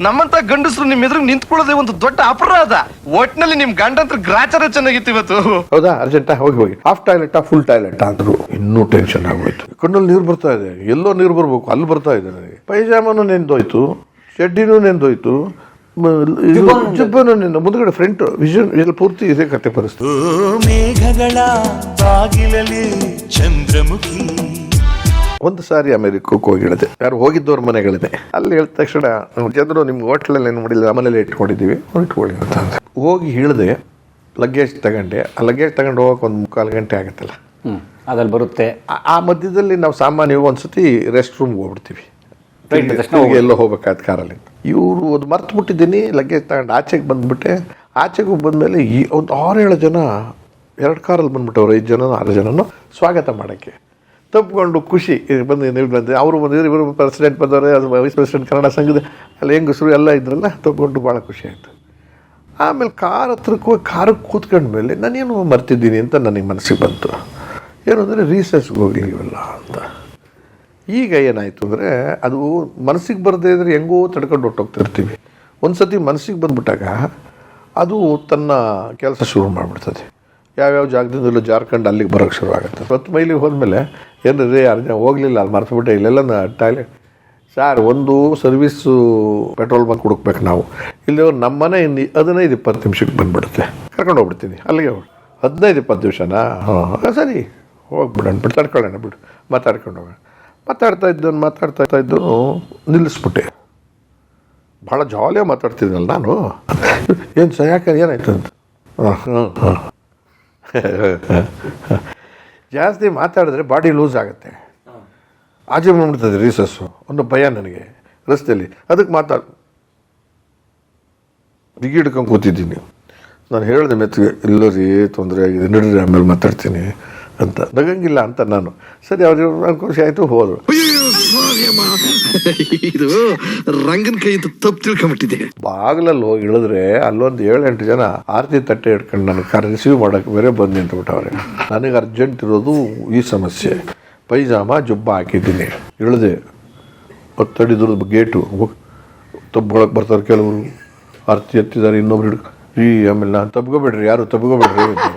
ನಮ್ಮಂತ ಗಂಡಸರು ನಿಮ್ ಎದುರು ನಿಂತ್ಕೊಳ್ಳೋದೇ ಒಂದು ದೊಡ್ಡ ಅಪರಾಧ. ಒಟ್ನಲ್ಲಿ ನಿಮ್ ಗಂಡಂತ್ರ ಗ್ರಾಚಾರ ಚೆನ್ನಾಗಿತ್ತು ಇವತ್ತು. ಹೌದಾ? ಅರ್ಜೆಂಟಾ? ಹೋಗಿ ಹೋಗಿ. ಹಾಫ್ ಟಾಯ್ಲೆಟಾ ಫುಲ್ ಟಾಯ್ಲೆಟ್ ಅಂದ್ರು ಇನ್ನೂ ಟೆನ್ಷನ್ ಆಗೋಯ್ತು. ಕಣ್ಣಲ್ಲಿ ನೀರು ಬರ್ತಾ ಇದೆ. ಎಲ್ಲೋ ನೀರು ಬರ್ಬೇಕು. ಅಲ್ಲಿ ಬರ್ತಾ ಇದೆ ನನಗೆ. ಪೈಜಾಮನು ನೆಂದೋಯ್ತು. ಚಡ್ಡಿನೂ ನೆಂದೋಯ್ತು. ಮ- ಇದು ಜುಬ್ಬನು ನೆಂದ ಮುಂದ್ಗಡೆ ಫ್ರಂಟ್ ವಿಷನ್ ಇಲ್ಲಿ ಪೂರ್ತಿ ಇದೇ ಕತೆ ಪರಿಸ್ಥಿತಿ ಓ ಮೇಘಗಳ ಬಾಗಿಲಲ್ಲಿ ಚಂದ್ರಮುಖಿ ಒಂದು ಸಾರಿ ಅಮೆರಿಕಕ್ಕೆ ಹೋಗಿ ಹೇಳಿದೆ. ಯಾರು ಹೋಗಿದ್ದವ್ರ ಮನೆಗಳಿದೆ. ಅಲ್ಲಿ ಹೇಳಿದ ತಕ್ಷಣ ಜನರು ನಿಮ್ಮ ಹೋಟ್ಲಲ್ಲಿ ಏನು ಮಾಡಿಲ್ಲ? ಮನೇಲಿ ಇಟ್ಕೊಂಡಿದ್ದೀವಿ. ಇಟ್ಕೊಳ್ಳಿ ಅಂತ. ಹೋಗಿ ಹೇಳಿದೆ ಲಗೇಜ್ ತಗೊಂಡೆ. ಆ ಲಗೇಜ್ ತಗೊಂಡು ಹೋಗೋಕೆ ಒಂದು ಮುಕ್ಕಾಲು ಗಂಟೆ ಆಗುತ್ತಲ್ಲ. ಅದ್ರಲ್ಲಿ ಬರುತ್ತೆ. ಆ- ಮಧ್ಯದಲ್ಲಿ ನಾವು ಸಾಮಾನ್ಯವಾಗಿ ಒಂದ್ಸತಿ ರೆಸ್ಟ್ ರೂಮ್ಗೆ ಹೋಗ್ಬಿಡ್ತೀವಿ. ಎಲ್ಲ ಹೋಗ್ಬೇಕಾದ ಕಾರಲ್ಲಿ. ಇವರು ಅದು ಮರ್ತು ಬಿಟ್ಟಿದ್ದೀನಿ ಲಗೇಜ್ ತಗೊಂಡು ಆಚೆಗೆ ಬಂದ್ಬಿಟ್ಟೆ. ಆಚೆಗೆ ಬಂದಮೇಲೆ ಈ ಒಂದು ಆರು ಏಳು ಜನ ಎರಡು ಕಾರಲ್ಲಿ ಬಂದ್ಬಿಟ್ಟವ್ರು ಐದು ಜನ ಆರು ಜನನು ಸ್ವಾಗತ ಮಾಡೋಕ್ಕೆ. ತಪ್ಪಿಕೊಂಡು ಖುಷಿ. ಬಂದು ನೀವು ಅವರು ಬಂದಿದ್ರು ಇವರು ಪ್ರೆಸಿಡೆಂಟ್ ಬಂದವರು, ಅದು ವೈಸ್ ಪ್ರೆಸಿಡೆಂಟ್ ಕನ್ನಡ ಸಂಘದ ಅಲ್ಲಿ ಹೆಂಗಸರು ಎಲ್ಲ ಇದ್ರಲ್ಲ ತಪ್ಪಿಕೊಂಡು ಭಾಳ ಖುಷಿ ಆಯಿತು. ಆಮೇಲೆ ಕಾರ್ ಹತ್ರಕ್ಕೆ ಹೋಗಿ ಕಾರಿಗೆ ಕೂತ್ಕೊಂಡ್ಮೇಲೆ ನಾನೇನು ಮರ್ತಿದ್ದೀನಿ ಅಂತ ನನಗೆ ಮನಸ್ಸಿಗೆ ಬಂತು. ಏನು ಅಂದರೆ ರೀಸೆಸ್ಗೆ ಹೋಗ್ಲಿವಲ್ಲ ಅಂತ. ಈಗ ಏನಾಯಿತು ಅಂದರೆ ಅದು ಮನಸ್ಸಿಗೆ ಬರದೇ ಇದ್ರೆ ಹೆಂಗೋ ತಡ್ಕೊಂಡು ಹೊಟ್ಟೋಗ್ತಿರ್ತೀವಿ ಒಂದು ಸತಿ ಮನಸ್ಸಿಗೆ ಬಂದ್ಬಿಟ್ಟಾಗ ಅದು ತನ್ನ ಕೆಲಸ ಶುರು ಮಾಡಿಬಿಡ್ತದೆ. ಯಾವ್ಯಾವ ಜಾಗದಿಂದಲೂ ಜಾರ್ಖಂಡ್ ಅಲ್ಲಿಗೆ ಬರೋಕ್ಕೆ ಶುರು ಆಗುತ್ತೆ. ಹತ್ತು ಮೈಲಿಗೆ ಹೋದ್ಮೇಲೆ ಏನು ರೀ ಅರ್ಜ ಹೋಗಲಿಲ್ಲ ಅಲ್ಲಿ ಮರ್ತುಬಿಟ್ಟೆ. ಇಲ್ಲೆಲ್ಲ ಟಾಯ್ಲೆಟ್ ಸರ್, ಒಂದು ಸರ್ವಿಸ್ಸು ಪೆಟ್ರೋಲ್ ಬಂಕ್ ಹುಡುಕ್ಬೇಕು ನಾವು. ಇಲ್ಲಿ ನಮ್ಮ ಮನೆ ಇನ್ನು ಹದಿನೈದು ಇಪ್ಪತ್ತು ನಿಮಿಷಕ್ಕೆ ಬಂದ್ಬಿಡುತ್ತೆ. ಕರ್ಕೊಂಡು ಹೋಗ್ಬಿಡ್ತೀನಿ. ಅಲ್ಲಿಗೆ ಹದಿನೈದು ಇಪ್ಪತ್ತು ನಿಮಿಷನಾ? ಹಾಂ. ಸರಿ. ಹೋಗ್ಬಿಡೋಣ ಬಿಡು ತಡ್ಕೊಳ್ಳೋಣ ಬಿಡು ಮಾತಾಡ್ಕೊಂಡು ಹೋಗೋಣ. ಮಾತಾಡ್ತಾ ಇದ್ದನ್ನು ಮಾತಾಡ್ತಾ ಇದ್ದು, ನಿಲ್ಲಿಸ್ಬಿಟ್ಟೆ. ಭಾಳ ಜಾಲಿಯಾಗಿ ಮಾತಾಡ್ತಿದ್ದೀನಲ್ಲ ನಾನು. ಏನು ಸರ್ ಯಾಕೆ ಏನಾಯ್ತು ಅಂತ. ಹಾಂ ಹಾಂ ಹಾಂ. ಜಾಸ್ತಿ ಮಾತಾಡಿದ್ರೆ ಬಾಡಿ ಲೂಸ್ ಆಗುತ್ತೆ. ಆಚೆ ಬಂದ್ಬಿಡ್ತದೆ ರೀಸಸ್ಸು ಒಂದು ಭಯ ನನಗೆ. ರಸ್ತೆಯಲ್ಲಿ. ಅದಕ್ಕೆ ಮಾತಾಡ್, ಬಿಗಿ ಹಿಡ್ಕೊಂಡು ಕೂತಿದ್ದೀನಿ. ನಾನು ಹೇಳಿದೆ ಮೆತ್ತಿಗೆ, ಇಲ್ಲ ತೊಂದರೆ ಆಗಿದೆ. ನಡೀರಿ, ಆಮೇಲೆ ಮಾತಾಡ್ತೀನಿ ಅಂತ. ನಗಂಗಿಲ್ಲ ಅಂತ ನಾನು. ಸರಿ, ಅವ್ರಿಗೆ ಖುಷಿ ಆಯಿತು, ಹೋದರು. ಇದು ರಂಗನ ಕೈ ತಪ್ಪು ತಿಳ್ಕೊಂಬಿಟ್ಟಿದೆ. ಬಾಗ್ಲಲ್ಲಿ ಹೋಗಿ ಇಳಿದ್ರೆ ಅಲ್ಲೊಂದು ಏಳೆಂಟು ಜನ ಆರತಿ ತಟ್ಟೆ ಹಿಡ್ಕೊಂಡು ನನಗೆ ಕರೆ ರಿಸೀವ್ ಮಾಡೋಕ್ಕೆ ಬೇರೆ ಬಂದು ನಿಂತ್ಬಿಟ್ಟವ್ರೆ. ನನಗೆ ಅರ್ಜೆಂಟ್ ಇರೋದು ಈ ಸಮಸ್ಯೆ. ಪೈಜಾಮ, ಜುಬ್ಬ ಹಾಕಿದ್ದೀನಿ. ಇಳಿದೆ. ಒತ್ತಡಿದ್ರದ್ದು ಗೇಟು ತಬ್ಕೊಳಕ್ಕೆ ಬರ್ತಾರೆ ಕೆಲವರು. ಆರತಿ ಎತ್ತಿದ್ದಾರೆ, ಇನ್ನೊಬ್ರು ಹಿಡ್ಕೊ ಈ ಆಮೇಲೆ ನಾನು ತಬ್ಕೋಬೇಡ್ರಿ, ಯಾರು ತಬ್ಕೋಬೇಡ್ರಿ? ಅಂತ.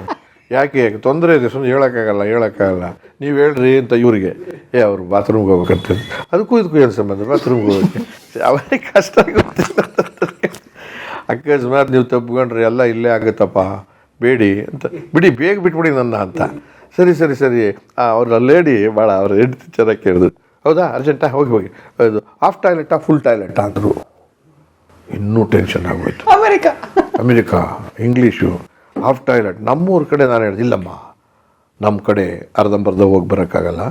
ಯಾಕೆ? ಯಾಕೆ ತೊಂದರೆ ಇದೆ ಸುಮ್ಮನೆ ಹೇಳೋಕ್ಕಾಗಲ್ಲ ಹೇಳೋಕ್ಕಾಗಲ್ಲ. ನೀವು ಹೇಳ್ರಿ ಅಂತ ಇವರಿಗೆ. ಏ ಅವರು ಬಾತ್ರೂಮ್ಗೆ ಹೋಗ್ಬೇಕಂತ ಅದಕ್ಕೂ ಇದಕ್ಕೂ ಏನು ಸಂಬಂಧ? ಬಾತ್ರೂಮ್ಗೆ ಹೋಗೋಕ್ಕೆ. ಅವರಿಗೆ ಕಷ್ಟ ಆಗುತ್ತೆ. ಅಕಸ್ಮಾತ್ ನೀವು ತಪ್ಕೊಂಡ್ರಿ ಎಲ್ಲ ಇಲ್ಲೇ ಆಗುತ್ತಪ್ಪ. ಬೇಡಿ ಅಂತ. ಬಿಡಿ ಬೇಗ ಬಿಟ್ಬಿಡಿ ನನ್ನ ಅಂತ ಸರಿ ಸರಿ ಸರಿ. ಅವ್ರ ಲೇಡಿ ಭಾಳ ಅವ್ರ ಹೆಂಡತಿ ಚೆನ್ನಾಗಿ ಕೇಳಿದ್ರು. ಹೌದಾ? ಅರ್ಜೆಂಟಾ? ಹೋಗಿ ಹೋಗಿ. ಅದು ಹಾಫ್ ಟಾಯ್ಲೆಟಾ ಫುಲ್ ಟಾಯ್ಲೆಟಾ ಅಂದರು. ಇನ್ನೂ ಟೆನ್ಷನ್ ಆಗೋಯ್ತು. America. America English. Half toilet ನಮ್ಮೂರ ಕಡೆ ನಾನು ಹೇಳಿದೆ, ಇಲ್ಲಮ್ಮ. ನಮ್ಮ ಕಡೆ ಅರ್ಧಂಬರ್ಧ ಹೋಗಿ ಬರೋಕ್ಕಾಗಲ್ಲ.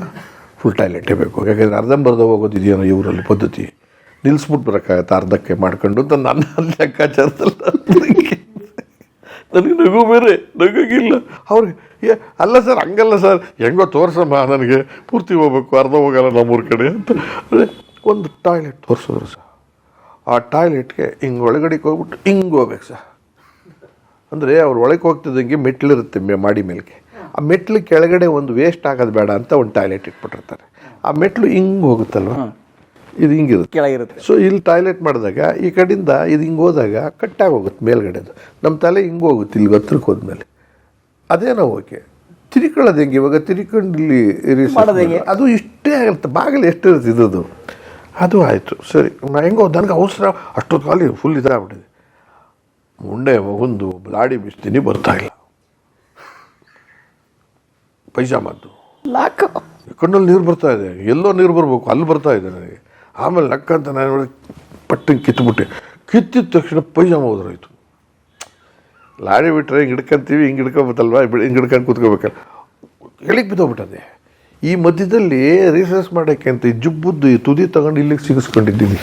ಫುಲ್ ಟಾಯ್ಲೆಟೇ ಬೇಕು. ಯಾಕೆಂದರೆ ಅರ್ಧಂಬರ್ಧ ಹೋಗೋದಿದೆಯೋ ಇವರಲ್ಲಿ ಪದ್ಧತಿ. ನಿಲ್ಲಿಸ್ಬಿಟ್ಟು ಬರೋಕ್ಕಾಗತ್ತೆ ಅರ್ಧಕ್ಕೆ ಮಾಡ್ಕೊಂಡು ಅಂತ ನನ್ನ ಲೆಕ್ಕಾಚಾರದಲ್ಲಿ ನನಗೆ ನಗು ಬೇರೆ ನಗಿಲ್ಲ ಅವ್ರಿಗೆ ಏ, ಅಲ್ಲ ಸರ್, ಹಂಗಲ್ಲ ಸರ್. ಹೆಂಗೋ ತೋರಿಸಮ್ಮ ನನಗೆ. ಪೂರ್ತಿ ಹೋಗ್ಬೇಕು, ಅರ್ಧ ಹೋಗಲ್ಲ ನಮ್ಮೂರ ಕಡೆ ಅಂತ. ಒಂದು ಟಾಯ್ಲೆಟ್ ತೋರಿಸಿದ್ರು ಸರ್. ಆ ಟಾಯ್ಲೆಟ್ಗೆ ಹಿಂಗೆ ಒಳಗಡೆಗೆ ಹೋಗ್ಬಿಟ್ಟು ಹಿಂಗೆ ಹೋಗ್ಬೇಕು ಸರ್. ಅಂದರೆ ಅವ್ರು ಒಳಗೆ ಹೋಗ್ತಿದ್ದಂಗೆ ಮೆಟ್ಲಿರುತ್ತೆ ಮೆ- ಮಾಡಿ ಮೇಲೆ ಆ ಮೆಟ್ಲು ಕೆಳಗಡೆ ಒಂದು ವೇಸ್ಟ್ ಆಗೋದು ಬೇಡ ಅಂತ ಒಂದು ಟಾಯ್ಲೆಟ್ ಇಟ್ಬಿಟ್ಟಿರ್ತಾರೆ. ಆ ಮೆಟ್ಲು ಹಿಂಗೆ ಹೋಗುತ್ತಲ್ವ? ಇದು ಹಿಂಗಿರುತ್ತೆ. ಕೆಳಗಿರುತ್ತೆ. ಸೊ ಇಲ್ಲಿ ಟಾಯ್ಲೆಟ್ ಮಾಡಿದಾಗ ಈ ಕಡೆಯಿಂದ ಇದು ಹಿಂಗೆ ಹೋದಾಗ ಕಟ್ಟಾಗಿ ಹೋಗುತ್ತೆ ಮೇಲ್ಗಡೆದು. ನಮ್ಮ ತಲೆ ಹಿಂಗೆ ಹೋಗುತ್ತೆ ಇಲ್ಲಿ ಹತ್ರಕ್ಕೆ ಹೋದ್ಮೇಲೆ. ಅದೇನೋ ಓಕೆ. ತಿರ್ಕೊಳ್ಳೋದು ಹೆಂಗೆ? ಇವಾಗ ತಿರ್ಕೊಂಡು ಇಲ್ಲಿ? ಅದು ಇಷ್ಟೇ ಆಗುತ್ತೆ. ಬಾಗಿಲು ಎಷ್ಟಿರುತ್ತೆ ಇದ್ದದ್ದು ಅದು ಆಯಿತು. ಸರಿ. ನಾ ಹೆಂಗೋ ನನಗೆ ಅವಸರ. ಅಷ್ಟೊತ್ತು ಖಾಲಿ ಫುಲ್ ಇದಾಗ್ಬಿಟ್ಟಿದೆ. ಮುಂಡೆ ಒಗೊಂದು ಲಾಡಿ ಬಿಸ್ತೀನಿ ಬರ್ತಾ ಇಲ್ಲ. ಪೈಜಾಮದ್ದು ಲಾಕ ಕಣ್ಣಲ್ಲಿ ನೀರು ಬರ್ತಾ ಇದೆ. ಎಲ್ಲೋ ನೀರು ಬರಬೇಕು ಅಲ್ಲಿ ಬರ್ತಾ ಇದೆ ನನಗೆ. ಆಮೇಲೆ ನಕ್ಕಂತ ನಾನು ನೋಡಿ ಪಟ್ಟಂಗೆ ಕಿತ್ಬಿಟ್ಟೆ. ಕಿತ್ತಿದ ತಕ್ಷಣ ಪೈಜಾಮ ಹೋದ್ರಾಯ್ತು ಲಾರಿ ಬಿಟ್ಟರೆ ಹಿಂಗೆ ಹಿಡ್ಕೊಂತೀವಿ ಹಿಂಗೆ ಹಿಡ್ಕೊಬೇಕಲ್ವ? ಹಿಂಗೆ ಹಿಡ್ಕೊಂಡು ಕೂತ್ಕೋಬೇಕಲ್ಲ. ಎಳಿಗೆ ಬಿದ್ದೋಗ್ಬಿಟ್ಟದೆ? ಈ ಮಧ್ಯದಲ್ಲಿ ರಿಸರ್ಚ್ ಮಾಡೋಕ್ಕೆ ಅಂತ ಈ ಜುಬ್ಬದ್ದು ಈ ತುದಿ ತಗೊಂಡು ಇಲ್ಲಿಗೆ ಸಿಗಿಸ್ಕೊಂಡಿದ್ದೀನಿ.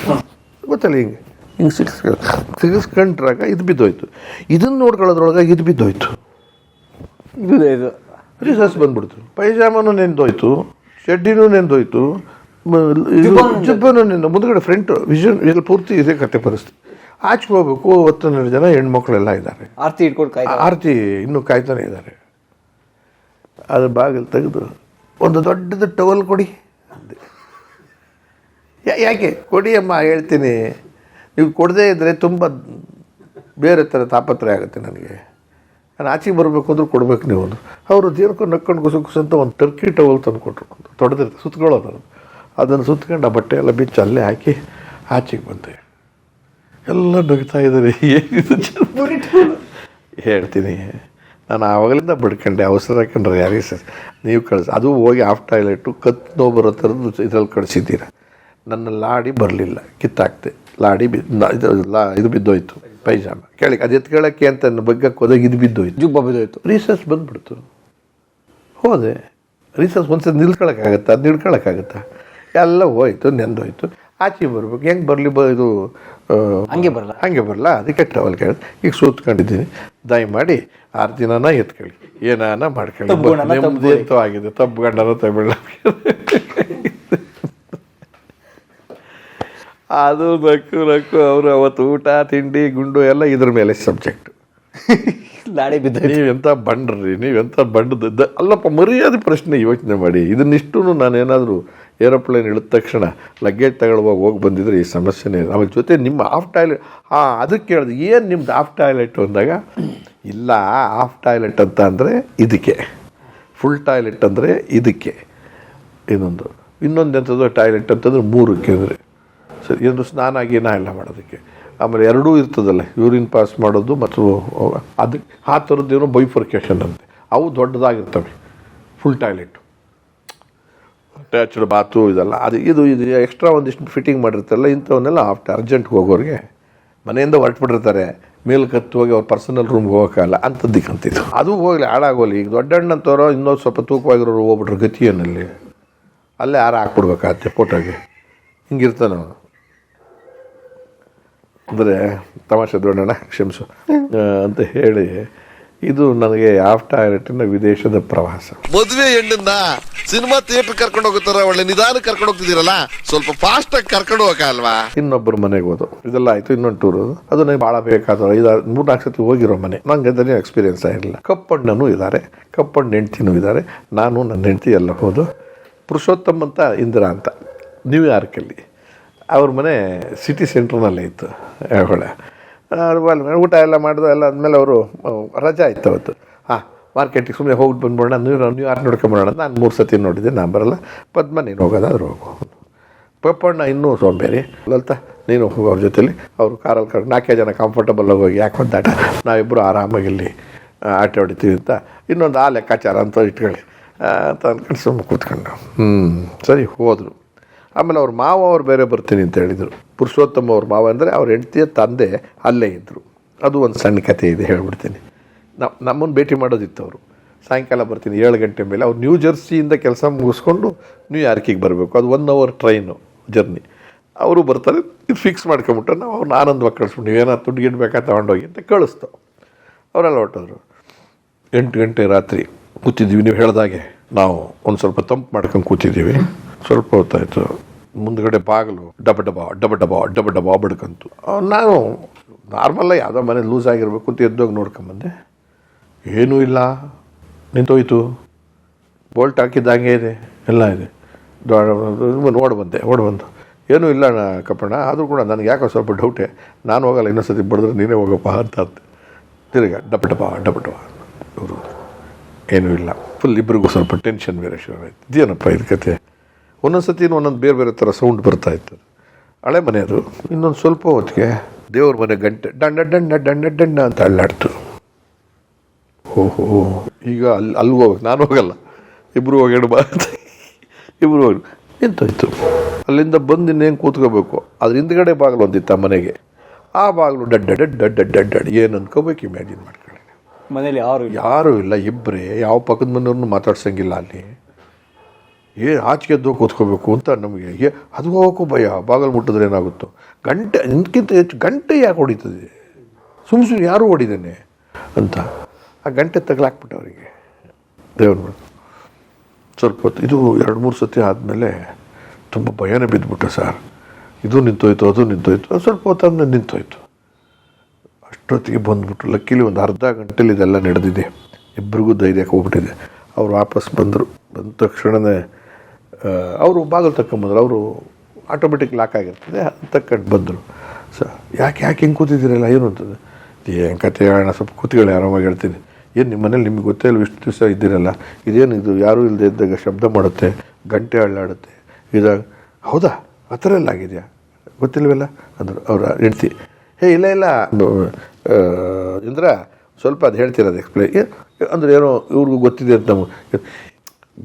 ಗೊತ್ತಲ್ಲ ಹಿಂಗೆ? ಹಿಂಗೆ ಸಿಗಿಸ್ಕೊಂಡ್ರಾಗ ಇದು ಬಿದ್ದೋಯ್ತು. ಇದನ್ನು ನೋಡ್ಕೊಳ್ಳೋದ್ರೊಳಗೆ ಇದು ಬಿದ್ದೋಯ್ತು. ಇದು ಇದು. ರಿಸರ್ಚ್ ಬಂದ್ಬಿಡ್ತು. ಪೈಜಾಮನು ನೆಂದೋಯ್ತು ಚಡ್ಡಿನೂ ನೆಂದೋಯ್ತು ಜುಬ್ಬನೂ ನೆಂದು ಮುಂದ್ಗಡೆ ಫ್ರಂಟ್ ವಿಷನ್ ಪೂರ್ತಿ ಇದೇ ಕತೆ ಪರಿಸ್ಥಿತಿ. ಆಚೆ ಹೋಗ್ಬೇಕು ಹತ್ತು ಹನ್ನೆರಡು ಜನ ಹೆಣ್ಮಕ್ಳೆಲ್ಲ ಇದ್ದಾರೆ. ಆರ್ತಿ ಇಟ್ಕೊಂಡು ಆರತಿ ಇನ್ನೂ ಕಾಯ್ತಾನೆ ಇದ್ದಾರೆ. ಅದು ಬಾಗಿಲು ತೆಗೆದು ಒಂದು ದೊಡ್ಡದು ಟವಲ್ ಕೊಡಿ ಅಂದೆ. ಯಾಕೆ? ಕೊಡಿ ಅಮ್ಮ ಹೇಳ್ತೀನಿ. ನೀವು ಕೊಡದೇ ಇದ್ದರೆ ತುಂಬ ಬೇರೆ ಥರ ತಾಪತ್ರಯ ಆಗುತ್ತೆ ನನಗೆ. ನಾನು ಆಚೆಗೆ ಬರಬೇಕು ಅಂದ್ರೆ ಕೊಡ್ಬೇಕು ನೀವು ಅಂದರು. ಅವರು ಜೀರ್ಕೊಂಡು ನಕ್ಕೊಂಡು ಗುಸು ಕುಸು ಅಂತ ಒಂದು ಟರ್ಕಿ ಟವಲ್ ತಂದು ಕೊಟ್ಟರು ತೊಡೆದಿರ್ತದೆ ಸುತ್ಕೊಳ್ಳೋದು ಅದು. ಅದನ್ನು ಸುತ್ಕೊಂಡು ಆ ಬಟ್ಟೆ ಎಲ್ಲ ಬಿಚ್ಚಿ ಅಲ್ಲೇ ಹಾಕಿ ಆಚೆಗೆ ಬಂದೆ. ಎಲ್ಲ ನಗ್ತಾ ಇದ್ದಾರೆ. ಹೇಳ್ತೀನಿ. ನಾನು ಆವಾಗಲಿಂದ ಬಡ್ಕೊಂಡೆ, ಅವಸರ ಹಾಕೊಂಡ್ರೆ ಯಾರಿಗೆ ಸರ್? ನೀವು ಕಳಿಸಿ, ಅದು ಹೋಗಿ ಆಫ್ ಟಾಯ್ಲೆಟು ಕತ್ತು ನೋವು ಬರೋ ಥರದ್ದು ಇದ್ರಲ್ಲಿ ಕಳಿಸಿದ್ದೀರ? ನನ್ನ ಲಾಡಿ ಬರಲಿಲ್ಲ ಕಿತ್ತಾಕ್ತೆ ಲಾಡಿ ಇದು ಲಾ ಇದು ಬಿದ್ದೋಯ್ತು ಪೈಜಾಮ. ಕೇಳಿ ಅದು ಎತ್ಕೊಳ್ಳೋಕ್ಕೆ ಅಂತ ಬಗ್ಗಕ್ಕೆ ಹೋದಾಗ ಇದು ಬಿದ್ದೋಯ್ತು. ಜುಬ್ಬ ಬಿದ್ದೋಯ್ತು. ರಿಸರ್ಚ್ ಬಂದ್ಬಿಡ್ತು. ಹೋದೆ. ರೀಸರ್ಚ್ ಒಂದ್ಸತಿ ನಿಲ್ಕೊಳಕ್ಕಾಗತ್ತಾ ಅದು ನಿಲ್ಕೊಳಕ್ಕಾಗತ್ತಾ ಎಲ್ಲ ಹೋಯ್ತು ನೆಂದೋಯ್ತು. ಆಚೆ ಬರ್ಬೇಕು. ಹೆಂಗೆ ಬರಲಿ ಬ ಇದು ಹಂಗೆ ಬರಲ್ಲ ಹಂಗೆ ಬರಲ್ಲ ಅದಕ್ಕೆ ಟವಲ್ ಕೇಳಿ. ಈಗ ಸೂತ್ಕೊಂಡಿದ್ದೀನಿ. ದಯಮಾಡಿ ಆರು ದಿನನ ಎತ್ಕೊಳ್ಳಿ ಏನಾನ ಮಾಡ್ಕೊಳ್ಳಿ. ಆಗಿದೆ. ತಪ್ಪು ಗಂಡನ ತಮಿಳ ಅದು ನಕ್ಕು ನಕ್ಕು ಅವರು ಅವತ್ತು ಊಟ ತಿಂಡಿ ಗುಂಡು ಎಲ್ಲ ಇದ್ರ ಮೇಲೆ ಸಬ್ಜೆಕ್ಟ್ ಲಾಡಿ ಬಿದ್ದ ನೀವೆಂಥ ಬಂಡ್ರಿ ನೀವೆಂಥ ಬಂಡದ ಅಲ್ಲಪ್ಪ ಮರ್ಯಾದೆ ಪ್ರಶ್ನೆ ಯೋಚನೆ ಮಾಡಿ. ಇದನ್ನಿಷ್ಟು ನಾನೇನಾದರೂ ಏರೋಪ್ಲೇನ್ ಇಳಿದ ತಕ್ಷಣ ಲಗೇಜ್ ತಗೊಳ್ಳುವಾಗ ಹೋಗಿ ಬಂದಿದ್ರೆ ಈ ಸಮಸ್ಯೆನೇ. ಅದ್ರ ಜೊತೆ ನಿಮ್ಮ ಆಫ್ ಟಾಯ್ಲೆಟ್ ಹಾಂ ಅದಕ್ಕೆ ಕೇಳಿದೆ ಏನು ನಿಮ್ದು ಆಫ್ ಟಾಯ್ಲೆಟ್ ಅಂದಾಗ ಇಲ್ಲ ಆಫ್ ಟಾಯ್ಲೆಟ್ ಅಂತ ಅಂದರೆ ಇದಕ್ಕೆ. ಫುಲ್ ಟಾಯ್ಲೆಟ್ ಅಂದರೆ ಇದಕ್ಕೆ. ಇನ್ನೊಂದು ಇನ್ನೊಂದು ಎಂಥದ್ದು ಟಾಯ್ಲೆಟ್ ಅಂತಂದ್ರೆ ಮೂರಕ್ಕೆ ಅಂದರೆ. ಸರಿ ಸ್ನಾನ ಗೀನ ಎಲ್ಲ ಮಾಡೋದಕ್ಕೆ ಆಮೇಲೆ ಎರಡೂ ಇರ್ತದಲ್ಲ ಯೂರಿನ್ ಪಾಸ್ ಮಾಡೋದು ಮತ್ತು ಅದಕ್ಕೆ ಆ ಥರದ್ದೇನೋ ಬೈಫರ್ಕೇಷನ್ ಅಂತೆ. ಅವು ದೊಡ್ಡದಾಗಿರ್ತವೆ ಫುಲ್ ಟಾಯ್ಲೆಟ್ ಅಟ್ಯಾಚ್ಡ್ ಬಾತು ಇದೆಲ್ಲ, ಅದು ಇದು ಇದು ಎಕ್ಸ್ಟ್ರಾ ಒಂದಿಷ್ಟು ಫಿಟ್ಟಿಂಗ್ ಮಾಡಿರ್ತಾರಲ್ಲ, ಇಂಥವನ್ನೆಲ್ಲ ಆಫ್ಟರ್ ಅರ್ಜೆಂಟ್ ಹೋಗೋರಿಗೆ ಮನೆಯಿಂದ ಹೊರಟ್ಬಿಟ್ಟಿರ್ತಾರೆ. ಮೇಲ್ಕ್ಕೆ ಹತ್ತು ಹೋಗಿ ಅವ್ರ ಪರ್ಸನಲ್ ರೂಮ್ಗೆ ಹೋಗೋಕ್ಕಲ್ಲ ಅಂಥದ್ದಕ್ಕೆ ಅಂತಿದ್ದು ಅದು ಹೋಗಲಿ, ಹಾಳಾಗೋಲಿ. ಈಗ ದೊಡ್ಡಣ್ಣಂತವ್ರು ಇನ್ನೊಂದು ಸ್ವಲ್ಪ ತೂಕವಾಗಿರೋರು ಹೋಗ್ಬಿಟ್ರು ಗತಿಯನ್ನಲ್ಲಿ ಅಲ್ಲೇ ಹಾರ ಹಾಕ್ಬಿಡ್ಬೇಕಾಗತ್ತೆ ಫೋಟೋಗೆ ಅವನು ಅಂದರೆ ತಮಾಷೆ ದೊಡ್ಡಣ್ಣ ಕ್ಷಮಿಸು. ಅಂತ ಹೇಳಿ ಇದು ನನಗೆ ಆಫ್ ಟಾಯ್ಲೆಟಿನ ವಿದೇಶದ ಪ್ರವಾಸ. ಮದುವೆ ಹೆಣ್ಣನ್ನ ಸಿನಿಮಾ ಥಿಯೇಟರ್ ಕರ್ಕೊಂಡು ಹೋಗುತ್ತಾರ ಒಳ್ಳೆ ನಿಧಾನ ಕರ್ಕೊಂಡು ಹೋಗ್ತಿದ್ದೀರಲ್ಲ? ಸ್ವಲ್ಪ ಫಾಸ್ಟ್ ಆಗಿ ಕರ್ಕೊಂಡು ಹೋಗಲ್ವಾ ಇನ್ನೊಬ್ಬರ ಮನೆಗೆ ಹೋದು. ಇದೆಲ್ಲ ಆಯ್ತು ಇನ್ನೊಂದು ಟೂರ್ ಅದು ನನಗೆ ಭಾಳ ಬೇಕಾದ ಐದಾರು ಮೂರ್ನಾಲ್ಕು ಸತಿ ಹೋಗಿರೋ ಮನೆ. ನಂಗೆ ಅದನ್ನೇ ಎಕ್ಸ್ಪೀರಿಯನ್ಸ್ ಆಗಿರಲಿಲ್ಲ. ಕಪ್ಪಣ್ಣನೂ ಇದ್ದಾರೆ ಕಪ್ಪಣ್ಣ ಹೆಂಡ್ತಿನೂ ಇದ್ದಾರೆ. ನಾನು ನನ್ನ ಹೆಂಡ್ತಿ ಎಲ್ಲ ಹೋದು. ಪುರುಷೋತ್ತಮ್ ಅಂತ ಇಂದಿರಾ ಅಂತ. ನ್ಯೂಯಾರ್ಕಲ್ಲಿ ಅವ್ರ ಮನೆ ಸಿಟಿ ಸೆಂಟ್ರ್ನಲ್ಲೇ ಇತ್ತು. ಹೊಳೆ ಊಟ ಎಲ್ಲ ಮಾಡಿದ್ರು ಎಲ್ಲ ಆದಮೇಲೆ ಅವರು ರಜಾ ಇತ್ತು ಅವತ್ತು. ಹಾಂ ಮಾರ್ಕೆಟಿಗೆ ಸುಮ್ಮನೆ ಹೋಗಿ ಬಂದ್ಬಿಡೋಣ. ನೀವು ಯಾರು ನೋಡ್ಕೊಂಬರೋಣ ನಾನು ಮೂರು ಸತಿ ನೋಡಿದ್ದೆ, ನಾನು ಬರಲ್ಲ. ಪದ್ಮ, ನೀನು ಹೋಗೋದಾದ್ರೂ ಹೋಗು. ಪಪ್ಪಣ್ಣ ಇನ್ನೂ ಸೋಂಬೇರಿ. ಲಲಿತ, ನೀನು ಹೋಗೋ ಅವ್ರ ಜೊತೆಲಿ. ಅವರು ಕಾರಲ್ಲಿ ಕರ್ ನಾಲ್ಕೇ ಜನ ಕಂಫರ್ಟಬಲ್ ಹೋಗಿ, ಯಾಕೆ ಒಂದಾಟ? ನಾವಿಬ್ಬರು ಆರಾಮಾಗಿ ಇಲ್ಲಿ ಆಟ ಹೊಡಿತೀವಿ ಅಂತ. ಇನ್ನೊಂದು ಆ ಲೆಕ್ಕಾಚಾರ ಅಂತ ಇಟ್ಕೊಳ್ಳಿ. ಅಂತ ಅಂದ್ಕೊಂಡು ಸುಮ್ಮನೆ ಕೂತ್ಕೊಂಡು. ಹ್ಞೂ ಸರಿ, ಹೋದರು. ಆಮೇಲೆ ಅವ್ರ ಮಾವ ಅವ್ರು ಬೇರೆ ಬರ್ತೀನಿ ಅಂತ ಹೇಳಿದರು. ಪುರುಷೋತ್ತಮ ಅವ್ರ ಮಾವ ಅಂದರೆ ಅವ್ರ ಹೆಂಡತಿಯ ತಂದೆ ಅಲ್ಲೇ ಇದ್ದರು ಅದು ಒಂದು ಸಣ್ಣ ಕಥೆ ಇದೆ ಹೇಳ್ಬಿಡ್ತೀನಿ. ನಮ್ಮ ನಮ್ಮನ್ನು ಭೇಟಿ ಮಾಡೋದಿತ್ತು ಅವರು. ಸಾಯಂಕಾಲ ಬರ್ತೀನಿ ಏಳು ಗಂಟೆ ಮೇಲೆ ಅವ್ರು ನ್ಯೂ ಜರ್ಸಿಯಿಂದ ಕೆಲಸ ಮುಗಿಸ್ಕೊಂಡು ನ್ಯೂಯಾರ್ಕಿಗೆ ಬರಬೇಕು. ಅದು ಒನ್ ಅವರ್ ಟ್ರೈನು ಜರ್ನಿ ಅವರು ಬರ್ತಾರೆ, ಇದು ಫಿಕ್ಸ್ ಮಾಡ್ಕೊಂಬಿಟ್ಟು ನಾವು ಅವ್ರನ್ನ ಆನಂದವಾಗಿ ಕಳಿಸ್ಬಿಟ್ಟು ನೀವೇನಾದ್ರು ದುಡ್ಡು ಗಿಡ್ಬೇಕಾ ತೊಗೊಂಡೋಗಿ ಅಂತ ಕಳಿಸ್ತು. ಅವರೆಲ್ಲ ಹೊಟ್ಟೋದ್ರು ಎಂಟು ಗಂಟೆ ರಾತ್ರಿ. ಕೂತಿದ್ದೀವಿ. ನೀವು ಹೇಳ್ದಾಗೆ ನಾವು ಒಂದು ಸ್ವಲ್ಪ ತಂಪು ಮಾಡ್ಕೊಂಡು ಕೂತಿದ್ದೀವಿ. ಸ್ವಲ್ಪ ಹೊತ್ತಾಯಿತು. ಮುಂದ್ಗಡೆ ಬಾಗಿಲು ಡಬ ಡಬ ಡಬ ಡಬ ಡಬ ಡಬ ಬಡ್ಕಂತು. ನಾನು ನಾರ್ಮಲ್ಲ ಯಾವುದೋ ಮನೆ ಲೂಸ್ ಆಗಿರಬೇಕು ಅಂತ ಎದ್ದೋಗಿ ನೋಡ್ಕೊಂಬಂದೆ ಏನೂ ಇಲ್ಲ. ನಿಂತೋಯ್ತು. ಬೋಲ್ಟ್ ಹಾಕಿದ್ದಂಗೆ ಇದೆ. ಎಲ್ಲ ಇದೆ. ಓಡ್ ಬಂದೆ, ಓಡ್ ಬಂದು. ಏನೂ ಇಲ್ಲ ಕಪ್ಪಣ್ಣ. ಆದರೂ ಕೂಡ ನನಗೆ ಯಾಕೋ ಸ್ವಲ್ಪ ಡೌಟೆ. ನಾನು ಹೋಗಲ್ಲ, ಇನ್ನೊಂದ್ಸತಿ ಬಡಿದ್ರೆ ನೀನೇ ಹೋಗಪ್ಪ ಅಂತ ತಿರುಗ ಡಬ ಡಬ ಡಬ ಡಬ. ಇವರು ಏನೂ ಇಲ್ಲ. ಫುಲ್ ಇಬ್ಬರಿಗೂ ಸ್ವಲ್ಪ ಟೆನ್ಷನ್ ಬೇರೆ ಶುರು ಆಯ್ತು. ಇದೇನಪ್ಪ ಇದು ಕತೆ? ಒಂದೊಂದು ಸತಿ ಒಂದೊಂದು ಬೇರೆ ಬೇರೆ ಥರ ಸೌಂಡ್ ಬರ್ತಾ ಇತ್ತು. ಹಳೆ ಮನೆಯವರು ಇನ್ನೊಂದು ಸ್ವಲ್ಪ ಹೊತ್ತಿಗೆ ದೇವ್ರ ಮನೆ ಗಂಟೆ ಡಂಡ ದಂಡ ಡಂಡ ದಂಡ ಅಂತ ಅಳ್ಳಾಡ್ತು ಓಹೋ, ಈಗ ಅಲ್ಲಿ ಅಲ್ಲಿಗೆ ಹೋಗ್ಬೇಕು. ನಾನು ಹೋಗಲ್ಲ. ಇಬ್ಬರು ಹೋಗ್ಯಾಡು ಬಾ ಇಬ್ಬರು ಹೋಗಿ. ನಿಂತೋಯ್ತು. ಅಲ್ಲಿಂದ ಬಂದು ಇನ್ನೇನು ಕೂತ್ಕೋಬೇಕು? ಅದ್ರ ಹಿಂದ್ಗಡೆ ಬಾಗಿಲು ಒಂದಿತ್ತು ಆ ಮನೆಗೆ. ಆ ಬಾಗಿಲು ಡಡ್ಡ ಡಡ್ ಡಡ್ ಡಡ್ ಡಡ್ ಡಡ್ ಏನು ಅನ್ಕೋಬೇಕು? ಇಮ್ಯಾಜಿನ್ ಮಾಡ್ಕೊಳ್ಳಿ ಮನೇಲಿ ಯಾರು ಯಾರೂ ಇಲ್ಲ ಇಬ್ಬರೇ ಯಾವ ಪಕ್ಕದ ಮನೆಯವ್ರನ್ನೂ ಮಾತಾಡ್ಸಂಗಿಲ್ಲ ಅಲ್ಲಿ. ಏ, ಆಚೆಗೆ ಎದ್ದು ಕೂತ್ಕೋಬೇಕು ಅಂತ ನಮಗೆ. ಅದು ಹೋಗೋಕ್ಕೂ ಭಯ. ಬಾಗಲು ಮುಟ್ಟಿದ್ರೆ ಏನಾಗುತ್ತೋ. ಗಂಟೆ ನಿಂತಕ್ಕಿಂತ ಹೆಚ್ಚು ಗಂಟೆ ಯಾಕೆ ಹೊಡಿತದೆ? ಸುಮ್ಮ ಸುಮ್ಮನೆ ಯಾರು ಹೊಡಿದೇನೆ ಅಂತ. ಆ ಗಂಟೆ ತಗಲಾಕ್ಬಿಟ್ಟು ಅವರಿಗೆ. ದೇವ್ರ ಸ್ವಲ್ಪ ಹೊತ್ತು, ಇದು ಎರಡು ಮೂರು ಸತಿ ಆದಮೇಲೆ ತುಂಬ ಭಯನೇ ಬಿದ್ದುಬಿಟ್ಟು ಸರ್. ಇದು ನಿಂತೋಯ್ತು, ಅದು ನಿಂತೋಯ್ತು. ಅದು ಸ್ವಲ್ಪ ಹೊತ್ತಾದ್ಮೇಲೆ ನಿಂತೋಯ್ತು. ಅಷ್ಟೊತ್ತಿಗೆ ಬಂದುಬಿಟ್ರು ಲಕ್ಕಿಲಿ ಒಂದು ಅರ್ಧ ಗಂಟೆಲಿ ಇದೆಲ್ಲ ನಡೆದಿದೆ. ಇಬ್ಬರಿಗೂ ಧೈರ್ಯಕ್ಕೆ ಹೋಗ್ಬಿಟ್ಟಿದೆ ಅವ್ರು ವಾಪಸ್ ಬಂದರು. ಬಂದ ತಕ್ಷಣವೇ ಅವರು ಬಾಗಿಲು ತಕ್ಕೊಂಬಂದ್ರು ಅವರು ಆಟೋಮೆಟಿಕ್ ಲಾಕ್ ಆಗಿರ್ತದೆ ತಕ್ಕಂಡು ಬಂದರು. ಸ, ಯಾಕೆ ಯಾಕೆ ಹಿಂಗೆ ಕೂತಿದ್ದೀರಲ್ಲ, ಏನು ಅಂತಂದು ಏನು ಕತೆ ಹೇಳೋಣ ಸ್ವಲ್ಪ ಕೂತ್ಕೊಳ್ಳಿ, ಆರಾಮಾಗಿ ಹೇಳ್ತೀನಿ. ಏನು ನಿಮ್ಮ ಮನೇಲಿ ನಿಮ್ಗೆ ಗೊತ್ತೇ ಇಲ್ಲ ಇಷ್ಟು ದಿವಸ ಇದ್ದೀರಲ್ಲ? ಇದೇನು ಇದು, ಯಾರೂ ಇಲ್ಲದೆ ಇದ್ದಾಗ ಶಬ್ದ ಮಾಡುತ್ತೆ, ಗಂಟೆ ಅಳ್ಳಾಡುತ್ತೆ. ಇದಾಗ ಹೌದಾ? ಆ ಥರ ಎಲ್ಲ ಆಗಿದೆಯಾ? ಗೊತ್ತಿಲ್ವಲ್ಲ? ಅಂದರು, ಅವರ ಹೆಂಡ್ತಿ. ಹೇ, ಇಲ್ಲ ಇಲ್ಲ. ಇಂದ್ರ, ಸ್ವಲ್ಪ ಅದು ಹೇಳ್ತಿರೋದು ಎಕ್ಸ್ಪ್ಲೈನ್ ಅಂದ್ರೆ ಏನೋ ಇವ್ರಿಗೂ ಗೊತ್ತಿದೆ ಅಂತ ನಮಗೆ.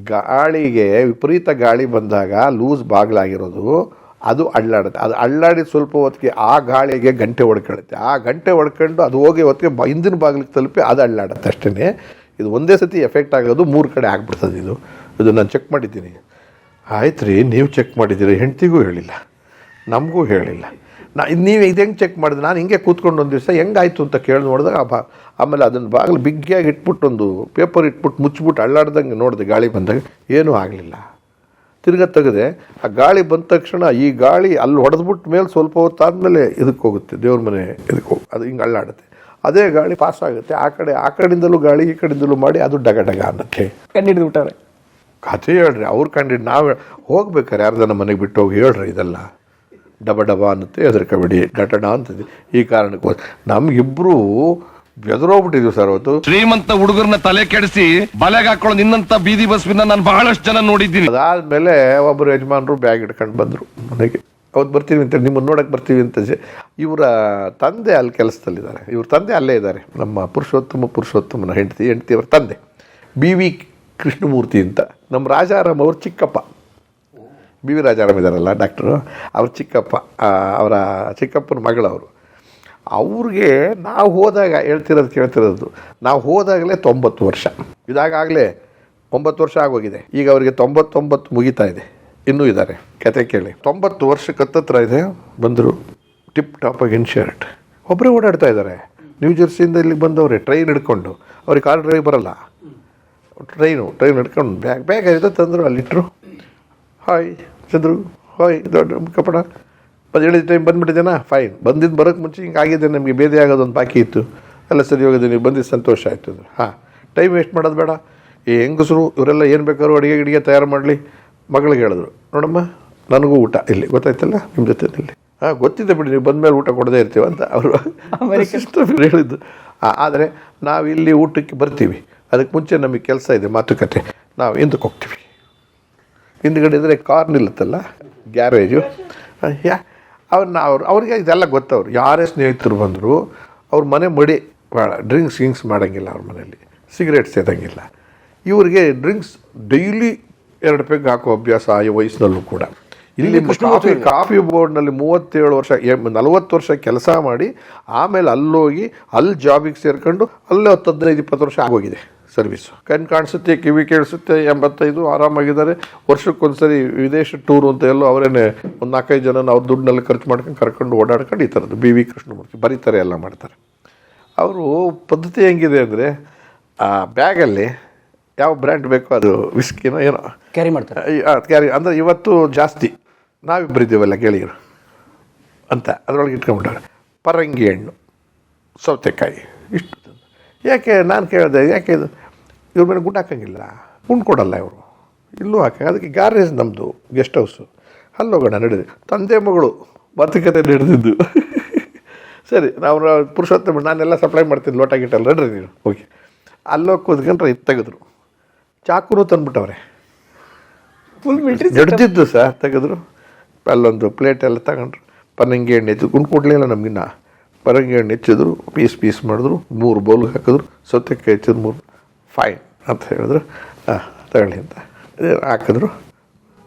ಗಾಳಿಗೆ ವಿಪರೀತ ಗಾಳಿ ಬಂದಾಗ ಲೂಸ್ ಬಾಗಿಲಾಗಿರೋದು ಅದು ಅಳ್ಳಾಡುತ್ತೆ. ಅದು ಅಳ್ಳಾಡಿದ ಸ್ವಲ್ಪ ಹೊತ್ತಿಗೆ ಆ ಗಾಳಿಗೆ ಗಂಟೆ ಹೊಡ್ಕೊಳ್ಳುತ್ತೆ ಆ ಗಂಟೆ ಹೊಡ್ಕೊಂಡು ಅದು ಹೋಗಿ ಹೊತ್ತಿಗೆ ಬ- ಹಿಂದಿನ ಬಾಗಿಲಿಗೆ ತಲುಪಿ ಅದು ಅಳ್ಳಾಡುತ್ತೆ ಅಷ್ಟೇ ಇದು ಒಂದೇ ಸತಿ ಎಫೆಕ್ಟ್ ಆಗೋದು ಮೂರು ಕಡೆ ಆಗ್ಬಿಡ್ತದೆ ಇದು. ಇದು ನಾನು ಚೆಕ್ ಮಾಡಿದ್ದೀನಿ. ಆಯ್ತು ರೀ ನೀವು ಚೆಕ್ ಮಾಡಿದ್ದೀರಿ? ಹೆಂಡ್ತಿಗೂ ಹೇಳಿಲ್ಲ. ನಮಗೂ ಹೇಳಿಲ್ಲ. ನಾ ನೀವು ಇದು ಹೆಂಗೆ ಚೆಕ್ ಮಾಡಿದೆ ನಾನು ಹಿಂಗೆ ಕೂತ್ಕೊಂಡು ಒಂದು ದಿವಸ ಹೆಂಗಾಯ್ತು ಅಂತ ಕೇಳಿ ನೋಡಿದಾಗ ಆ ಬಾ ಆಮೇಲೆ ಅದನ್ನು ಬಾಗಿಲು ಬಿಗ್ಗಿಯಾಗಿ ಇಟ್ಬಿಟ್ಟು ಒಂದು ಪೇಪರ್ ಇಟ್ಬಿಟ್ಟು ಮುಚ್ಚಿಬಿಟ್ಟು ಅಳ್ಳಾಡ್ದಂಗೆ ನೋಡಿದೆ ಗಾಳಿ ಬಂದಾಗ. ಏನೂ ಆಗಲಿಲ್ಲ. ತಿರ್ಗ ತೆಗೆದೆ ಆ ಗಾಳಿ ಬಂದ ತಕ್ಷಣ ಈ ಗಾಳಿ ಅಲ್ಲಿ ಹೊಡೆದ್ಬಿಟ್ಟು ಮೇಲೆ ಸ್ವಲ್ಪ ಹೊತ್ತಾದಮೇಲೆ ಇದಕ್ಕೆ ಹೋಗುತ್ತೆ ದೇವ್ರ ಮನೆ ಇದಕ್ಕೆ ಹೋಗಿ ಅದು ಹಿಂಗೆ ಅಳ್ಳಾಡುತ್ತೆ. ಅದೇ ಗಾಳಿ ಪಾಸ್ ಆಗುತ್ತೆ. ಆ ಕಡೆ ಆ ಕಡೆಯಿಂದಲೂ ಗಾಳಿ ಈ ಕಡೆಯಿಂದಲೂ ಮಾಡಿ ಅದು ಡಗ ಡಗ ಅನ್ನತ್ತೆ. ಕಂಡಿಡಿದು ಬಿಟ್ಟಾರೆ. ಕಥೆ ಹೇಳ್ರಿ ಅವ್ರು ಕಂಡಿದ್ದು ನಾವು ಹೋಗ್ಬೇಕಾರೆ ಯಾರ್ದನ ಮನೆಗೆ ಬಿಟ್ಟು ಹೋಗಿ ಹೇಳ್ರಿ ಇದೆಲ್ಲ. ಡಬ ಡಬ ಅನ್ನತ್ತೆ ಹೆದರ್ಕಬೇಡಿ ಡಟಡ ಅಂತದೆ. ಈ ಕಾರಣಕ್ಕೆ ನಮ್ಗಿಬ್ರು ಬೆದರೋಗ್ಬಿಟ್ಟಿದ್ವಿ ಸರ್ ಅವತ್ತು. ಶ್ರೀಮಂತ ಹುಡುಗರನ್ನ ತಲೆ ಕೆಡಿಸಿ ಬಲೆಗೆ ಹಾಕೊಳ್ಳೋ ನಿನ್ನಂತ ಬೀದಿ ಬಸ್ವಿನ ನಾನು ಬಹಳಷ್ಟು ಜನ ನೋಡಿದ್ದೀನಿ. ಅದಾದ್ಮೇಲೆ ಒಬ್ಬರು ಯಜಮಾನರು ಬ್ಯಾಗ್ ಇಟ್ಕೊಂಡು ಬಂದರು ಮನೆಗೆ. ಅವತ್ತು ಬರ್ತೀವಿ ಅಂತ ನಿಮ್ಮನ್ನು ನೋಡಕ್ಕೆ ಬರ್ತೀವಿ ಅಂತ ಇವರ ತಂದೆ ಅಲ್ಲಿ ಕೆಲಸದಲ್ಲಿದ್ದಾರೆ. ಇವ್ರ ತಂದೆ ಅಲ್ಲೇ ಇದ್ದಾರೆ. ನಮ್ಮ ಪುರುಷೋತ್ತಮ ಪುರುಷೋತ್ತಮನ ಹೆಂಡತಿ ಹೆಂಡತಿ ಅವರ ತಂದೆ. ಬಿ ವಿ ಕೃಷ್ಣಮೂರ್ತಿ ಅಂತ. ನಮ್ಮ ರಾಜಾರಾಮ್ ಅವ್ರ ಚಿಕ್ಕಪ್ಪ. ಬಿ ವಿ ರಾಜಾರಾಮ್ ಇದ್ದಾರಲ್ಲ ಡಾಕ್ಟ್ರು. ಅವ್ರ ಚಿಕ್ಕಪ್ಪ ಅವರ ಚಿಕ್ಕಪ್ಪನ ಮಗಳವರು ಅವ್ರಿಗೆ ನಾವು ಹೋದಾಗ ಹೇಳ್ತಿರೋದು ಕೇಳ್ತಿರೋದು ನಾವು ಹೋದಾಗಲೇ ತೊಂಬತ್ತು ವರ್ಷ. ಇದಾಗಲೇ ಒಂಬತ್ತು ವರ್ಷ ಆಗೋಗಿದೆ. ಈಗ ಅವರಿಗೆ ತೊಂಬತ್ತೊಂಬತ್ತು ಮುಗಿತಾ ಇದೆ. ಇನ್ನೂ ಇದ್ದಾರೆ. ಕತೆ ಕೇಳಿ. ತೊಂಬತ್ತು ವರ್ಷ ಕತ್ತತ್ರ ಇದೆ ಬಂದರು ಟಿಪ್ ಟಾಪ್ ಅಗಿನ್ ಶರ್ಟ್ ಒಬ್ಬರೇ ಓಡಾಡ್ತಾ ಇದ್ದಾರೆ. ನ್ಯೂ ಜರ್ಸಿಯಿಂದ ಇಲ್ಲಿಗೆ ಬಂದವ್ರೆ ಟ್ರೈನ್ ಹಿಡ್ಕೊಂಡು. ಅವ್ರಿಗೆ ಕಾರ್ ಡ್ರೈವ್ ಬರಲ್ಲ. ಟ್ರೈನು ಟ್ರೈನ್ ಹಿಡ್ಕೊಂಡು ಬ್ಯಾಗ್ ಬ್ಯಾಗ್ ಆಗಿದೆ ತಂದರು ಅಲ್ಲಿಟ್ಟರು ಹಾಯ್ ಚಂದ್ರು ಹಾಯ್ ದೊಡ್ಡ ಕಪಡ ಮತ್ತು ಹೇಳಿದ ಟೈಮ್ ಬಂದ್ಬಿಟ್ಟಿದ್ದೇನಾ? ಫೈನ್ ಬಂದಿದ್ದು ಬರೋಕ್ಕೆ ಮುಂಚೆ ಹಿಂಗೆ ಆಗಿದೆ ನಮಗೆ ಆಗೋದು ಒಂದು ಬಾಕಿ ಇತ್ತು. ಎಲ್ಲ ಸರಿ ಹೋಗಿದೆ ನೀವು ಬಂದಿದ್ದು ಸಂತೋಷ ಆಯಿತು ಅಂದರು. ಹಾಂ ಟೈಮ್ ವೇಸ್ಟ್ ಮಾಡೋದು ಬೇಡ. ಈ ಹೆಂಗಸರು ಇವರೆಲ್ಲ ಏನು ಬೇಕಾದ್ರೂ ಅಡುಗೆ ಗಿಡಿಗೆ ತಯಾರು ಮಾಡಲಿ. ಮಗಳಿಗೆ ಹೇಳಿದ್ರು. ನೋಡಮ್ಮ ನನಗೂ ಊಟ. ಇಲ್ಲಿ ಗೊತ್ತಾಯ್ತಲ್ಲ ನಿಮ್ಮ ಜೊತೆ ಇಲ್ಲಿ ಹಾಂ ಗೊತ್ತಿದೆ ಬಿಡಿ ನೀವು ಬಂದ ಮೇಲೆ ಊಟ ಕೊಡದೇ ಇರ್ತೀವಿ ಅಂತ ಅವರು ಅಮೆರಿಕನ್. ಹೇಳಿದ್ದು. ಹಾಂ ಆದರೆ ನಾವು ಇಲ್ಲಿ ಊಟಕ್ಕೆ ಬರ್ತೀವಿ. ಅದಕ್ಕೆ ಮುಂಚೆ ನಮಗೆ ಕೆಲಸ ಇದೆ ಮಾತುಕತೆ. ನಾವು ಹಿಂದಕ್ಕೆ ಹೋಗ್ತೀವಿ. ಹಿಂದ್ಗಡೆ ಇದ್ದರೆ ಕಾರ್ ನಿಲ್ಲುತ್ತಲ್ಲ? ಗ್ಯಾರೇಜು ಯಾ ಅವ್ರನ್ನ ಅವ್ರು ಅವ್ರಿಗೆ ಇದೆಲ್ಲ ಗೊತ್ತವ್ರು. ಯಾರೇ ಸ್ನೇಹಿತರು ಬಂದರು ಅವ್ರ ಮನೆ ಮಡಿ ಭಾಳ ಡ್ರಿಂಕ್ಸ್ ಗಿಂಕ್ಸ್ ಮಾಡೋಂಗಿಲ್ಲ ಅವ್ರ ಮನೇಲಿ ಸಿಗರೇಟ್ ಸೇದಂಗಿಲ್ಲ ಇವರಿಗೆ ಡ್ರಿಂಕ್ಸ್ ಡೈಲಿ ಎರಡು ಪೆಗ್ ಹಾಕೋ ಅಭ್ಯಾಸ ಈ ವಯಸ್ಸಿನಲ್ಲೂ ಕೂಡ. ಇಲ್ಲಿ ಕಾಫಿ ಕಾಫಿ ಬೋರ್ಡ್ನಲ್ಲಿ ಮೂವತ್ತೇಳು ವರ್ಷ ನಲವತ್ತು ವರ್ಷ ಕೆಲಸ ಮಾಡಿ ಆಮೇಲೆ ಅಲ್ಲೋಗಿ ಅಲ್ಲಿ ಜಾಬಿಗೆ ಸೇರ್ಕೊಂಡು ಅಲ್ಲೇ ಹತ್ತು ಹದಿನೈದು ಇಪ್ಪತ್ತು ವರ್ಷ ಆಗೋಗಿದೆ. ಸರ್ವಿಸು ಕಣ್ ಕಾಣಿಸುತ್ತೆ ಕಿವಿ ಕೇಳಿಸುತ್ತೆ ಎಂಬತ್ತೈದು ಆರಾಮಾಗಿದ್ದಾರೆ. ವರ್ಷಕ್ಕೊಂದ್ಸರಿ ವಿದೇಶ ಟೂರ್ ಅಂತ ಎಲ್ಲೋ ಅವರೇನೆ ಒಂದು ನಾಲ್ಕೈದು ಜನ ಅವ್ರ ದುಡ್ಡಿನಲ್ಲಿ ಖರ್ಚು ಮಾಡ್ಕೊಂಡು ಕರ್ಕೊಂಡು ಓಡಾಡ್ಕೊಂಡು ಈ ಥರದ್ದು. ಬಿ ವಿ ಕೃಷ್ಣಮೂರ್ತಿ ಬರೀತಾರೆ ಎಲ್ಲ ಮಾಡ್ತಾರೆ. ಅವರು ಪದ್ಧತಿ ಹೆಂಗಿದೆ ಅಂದರೆ ಆ ಬ್ಯಾಗಲ್ಲಿ ಯಾವ ಬ್ರ್ಯಾಂಡ್ ಬೇಕೋ ಅದು ವಿಸ್ಕಿನೋ ಏನೋ. ಕ್ಯಾರಿ ಮಾಡ್ತಾರೆ. ಕ್ಯಾರಿ ಅಂದರೆ ಇವತ್ತು ಜಾಸ್ತಿ. ನಾವಿಬ್ಬರಿದ್ದೀವಲ್ಲ ಗೆಳೆಯರು ಅಂತ ಅದರೊಳಗೆ ಇಟ್ಕೊಂಡ್ಬಿಟ್ಟಾರೆ. ಪರಂಗಿ ಹಣ್ಣು ಸೌತೆಕಾಯಿ ಇಷ್ಟು. ಯಾಕೆ ನಾನು ಕೇಳಿದೆ ಯಾಕೆ ಇದು? ಇವ್ರ ಮೇಲೆ ಗುಂಡು ಹಾಕೋಂಗಿಲ್ಲ. ಗುಂಡು ಕೊಡಲ್ಲ ಇವರು. ಇಲ್ಲೂ ಹಾಕ ಅದಕ್ಕೆ ಗ್ಯಾರೇಜ್ ನಮ್ಮದು ಗೆಸ್ಟ್ ಹೌಸು ಅಲ್ಲಿ ಹೋಗೋಣ ನಡೀರಿ. ತಂದೆ ಮಗಳು ಮಾತುಕತೆ ನಡೆದಿದ್ದು. ಸರಿ ನಾವು ಪುರುಷೋತ್ತಮ ನಾನೆಲ್ಲ ಸಪ್ಲೈ ಮಾಡ್ತೀನಿ ಲೋಟ ಗಿಟ್ಟಲ್ಲಿ ನಡ್ರಿ ನೀವು. ಓಕೆ ಅಲ್ಲೋಗಿ ಕೂತ್ಕೊಂಡ್ರೆ ಇದು ತೆಗೆದ್ರು. ಚಾಕುನು ತಂದ್ಬಿಟ್ಟವ್ರೆ. ಫುಲ್ ಮಿಲ್ಟ್ರಿ ನಡೆದಿದ್ದು ಸರ್ ತೆಗೆದ್ರು. ಅಲ್ಲೊಂದು ಪ್ಲೇಟ್ ಎಲ್ಲ ತಗೊಂಡ್ರು. ಪನ್ನಂಗಿ ಎಣ್ಣೆ ಇದ್ದು ಗುಂಡು ಕೊಡಲಿಲ್ಲ ನಮಗಿನ್ನ. ಪರಂಗಿ ಹಣ್ಣು ಹೆಚ್ಚಿದ್ರು, ಪೀಸ್ ಪೀಸ್ ಮಾಡಿದ್ರು, ಮೂರು ಬೌಲ್ ಹಾಕಿದ್ರು, ಸೌತೆಕಾಯಿ ಹೆಚ್ಚಿದ್ರು ಮೂರು, ಫೈನ್ ಅಂತ ಹೇಳಿದ್ರು. ತಗೊಳ್ಳಿ ಅಂತ. ಹಾಕಿದ್ರು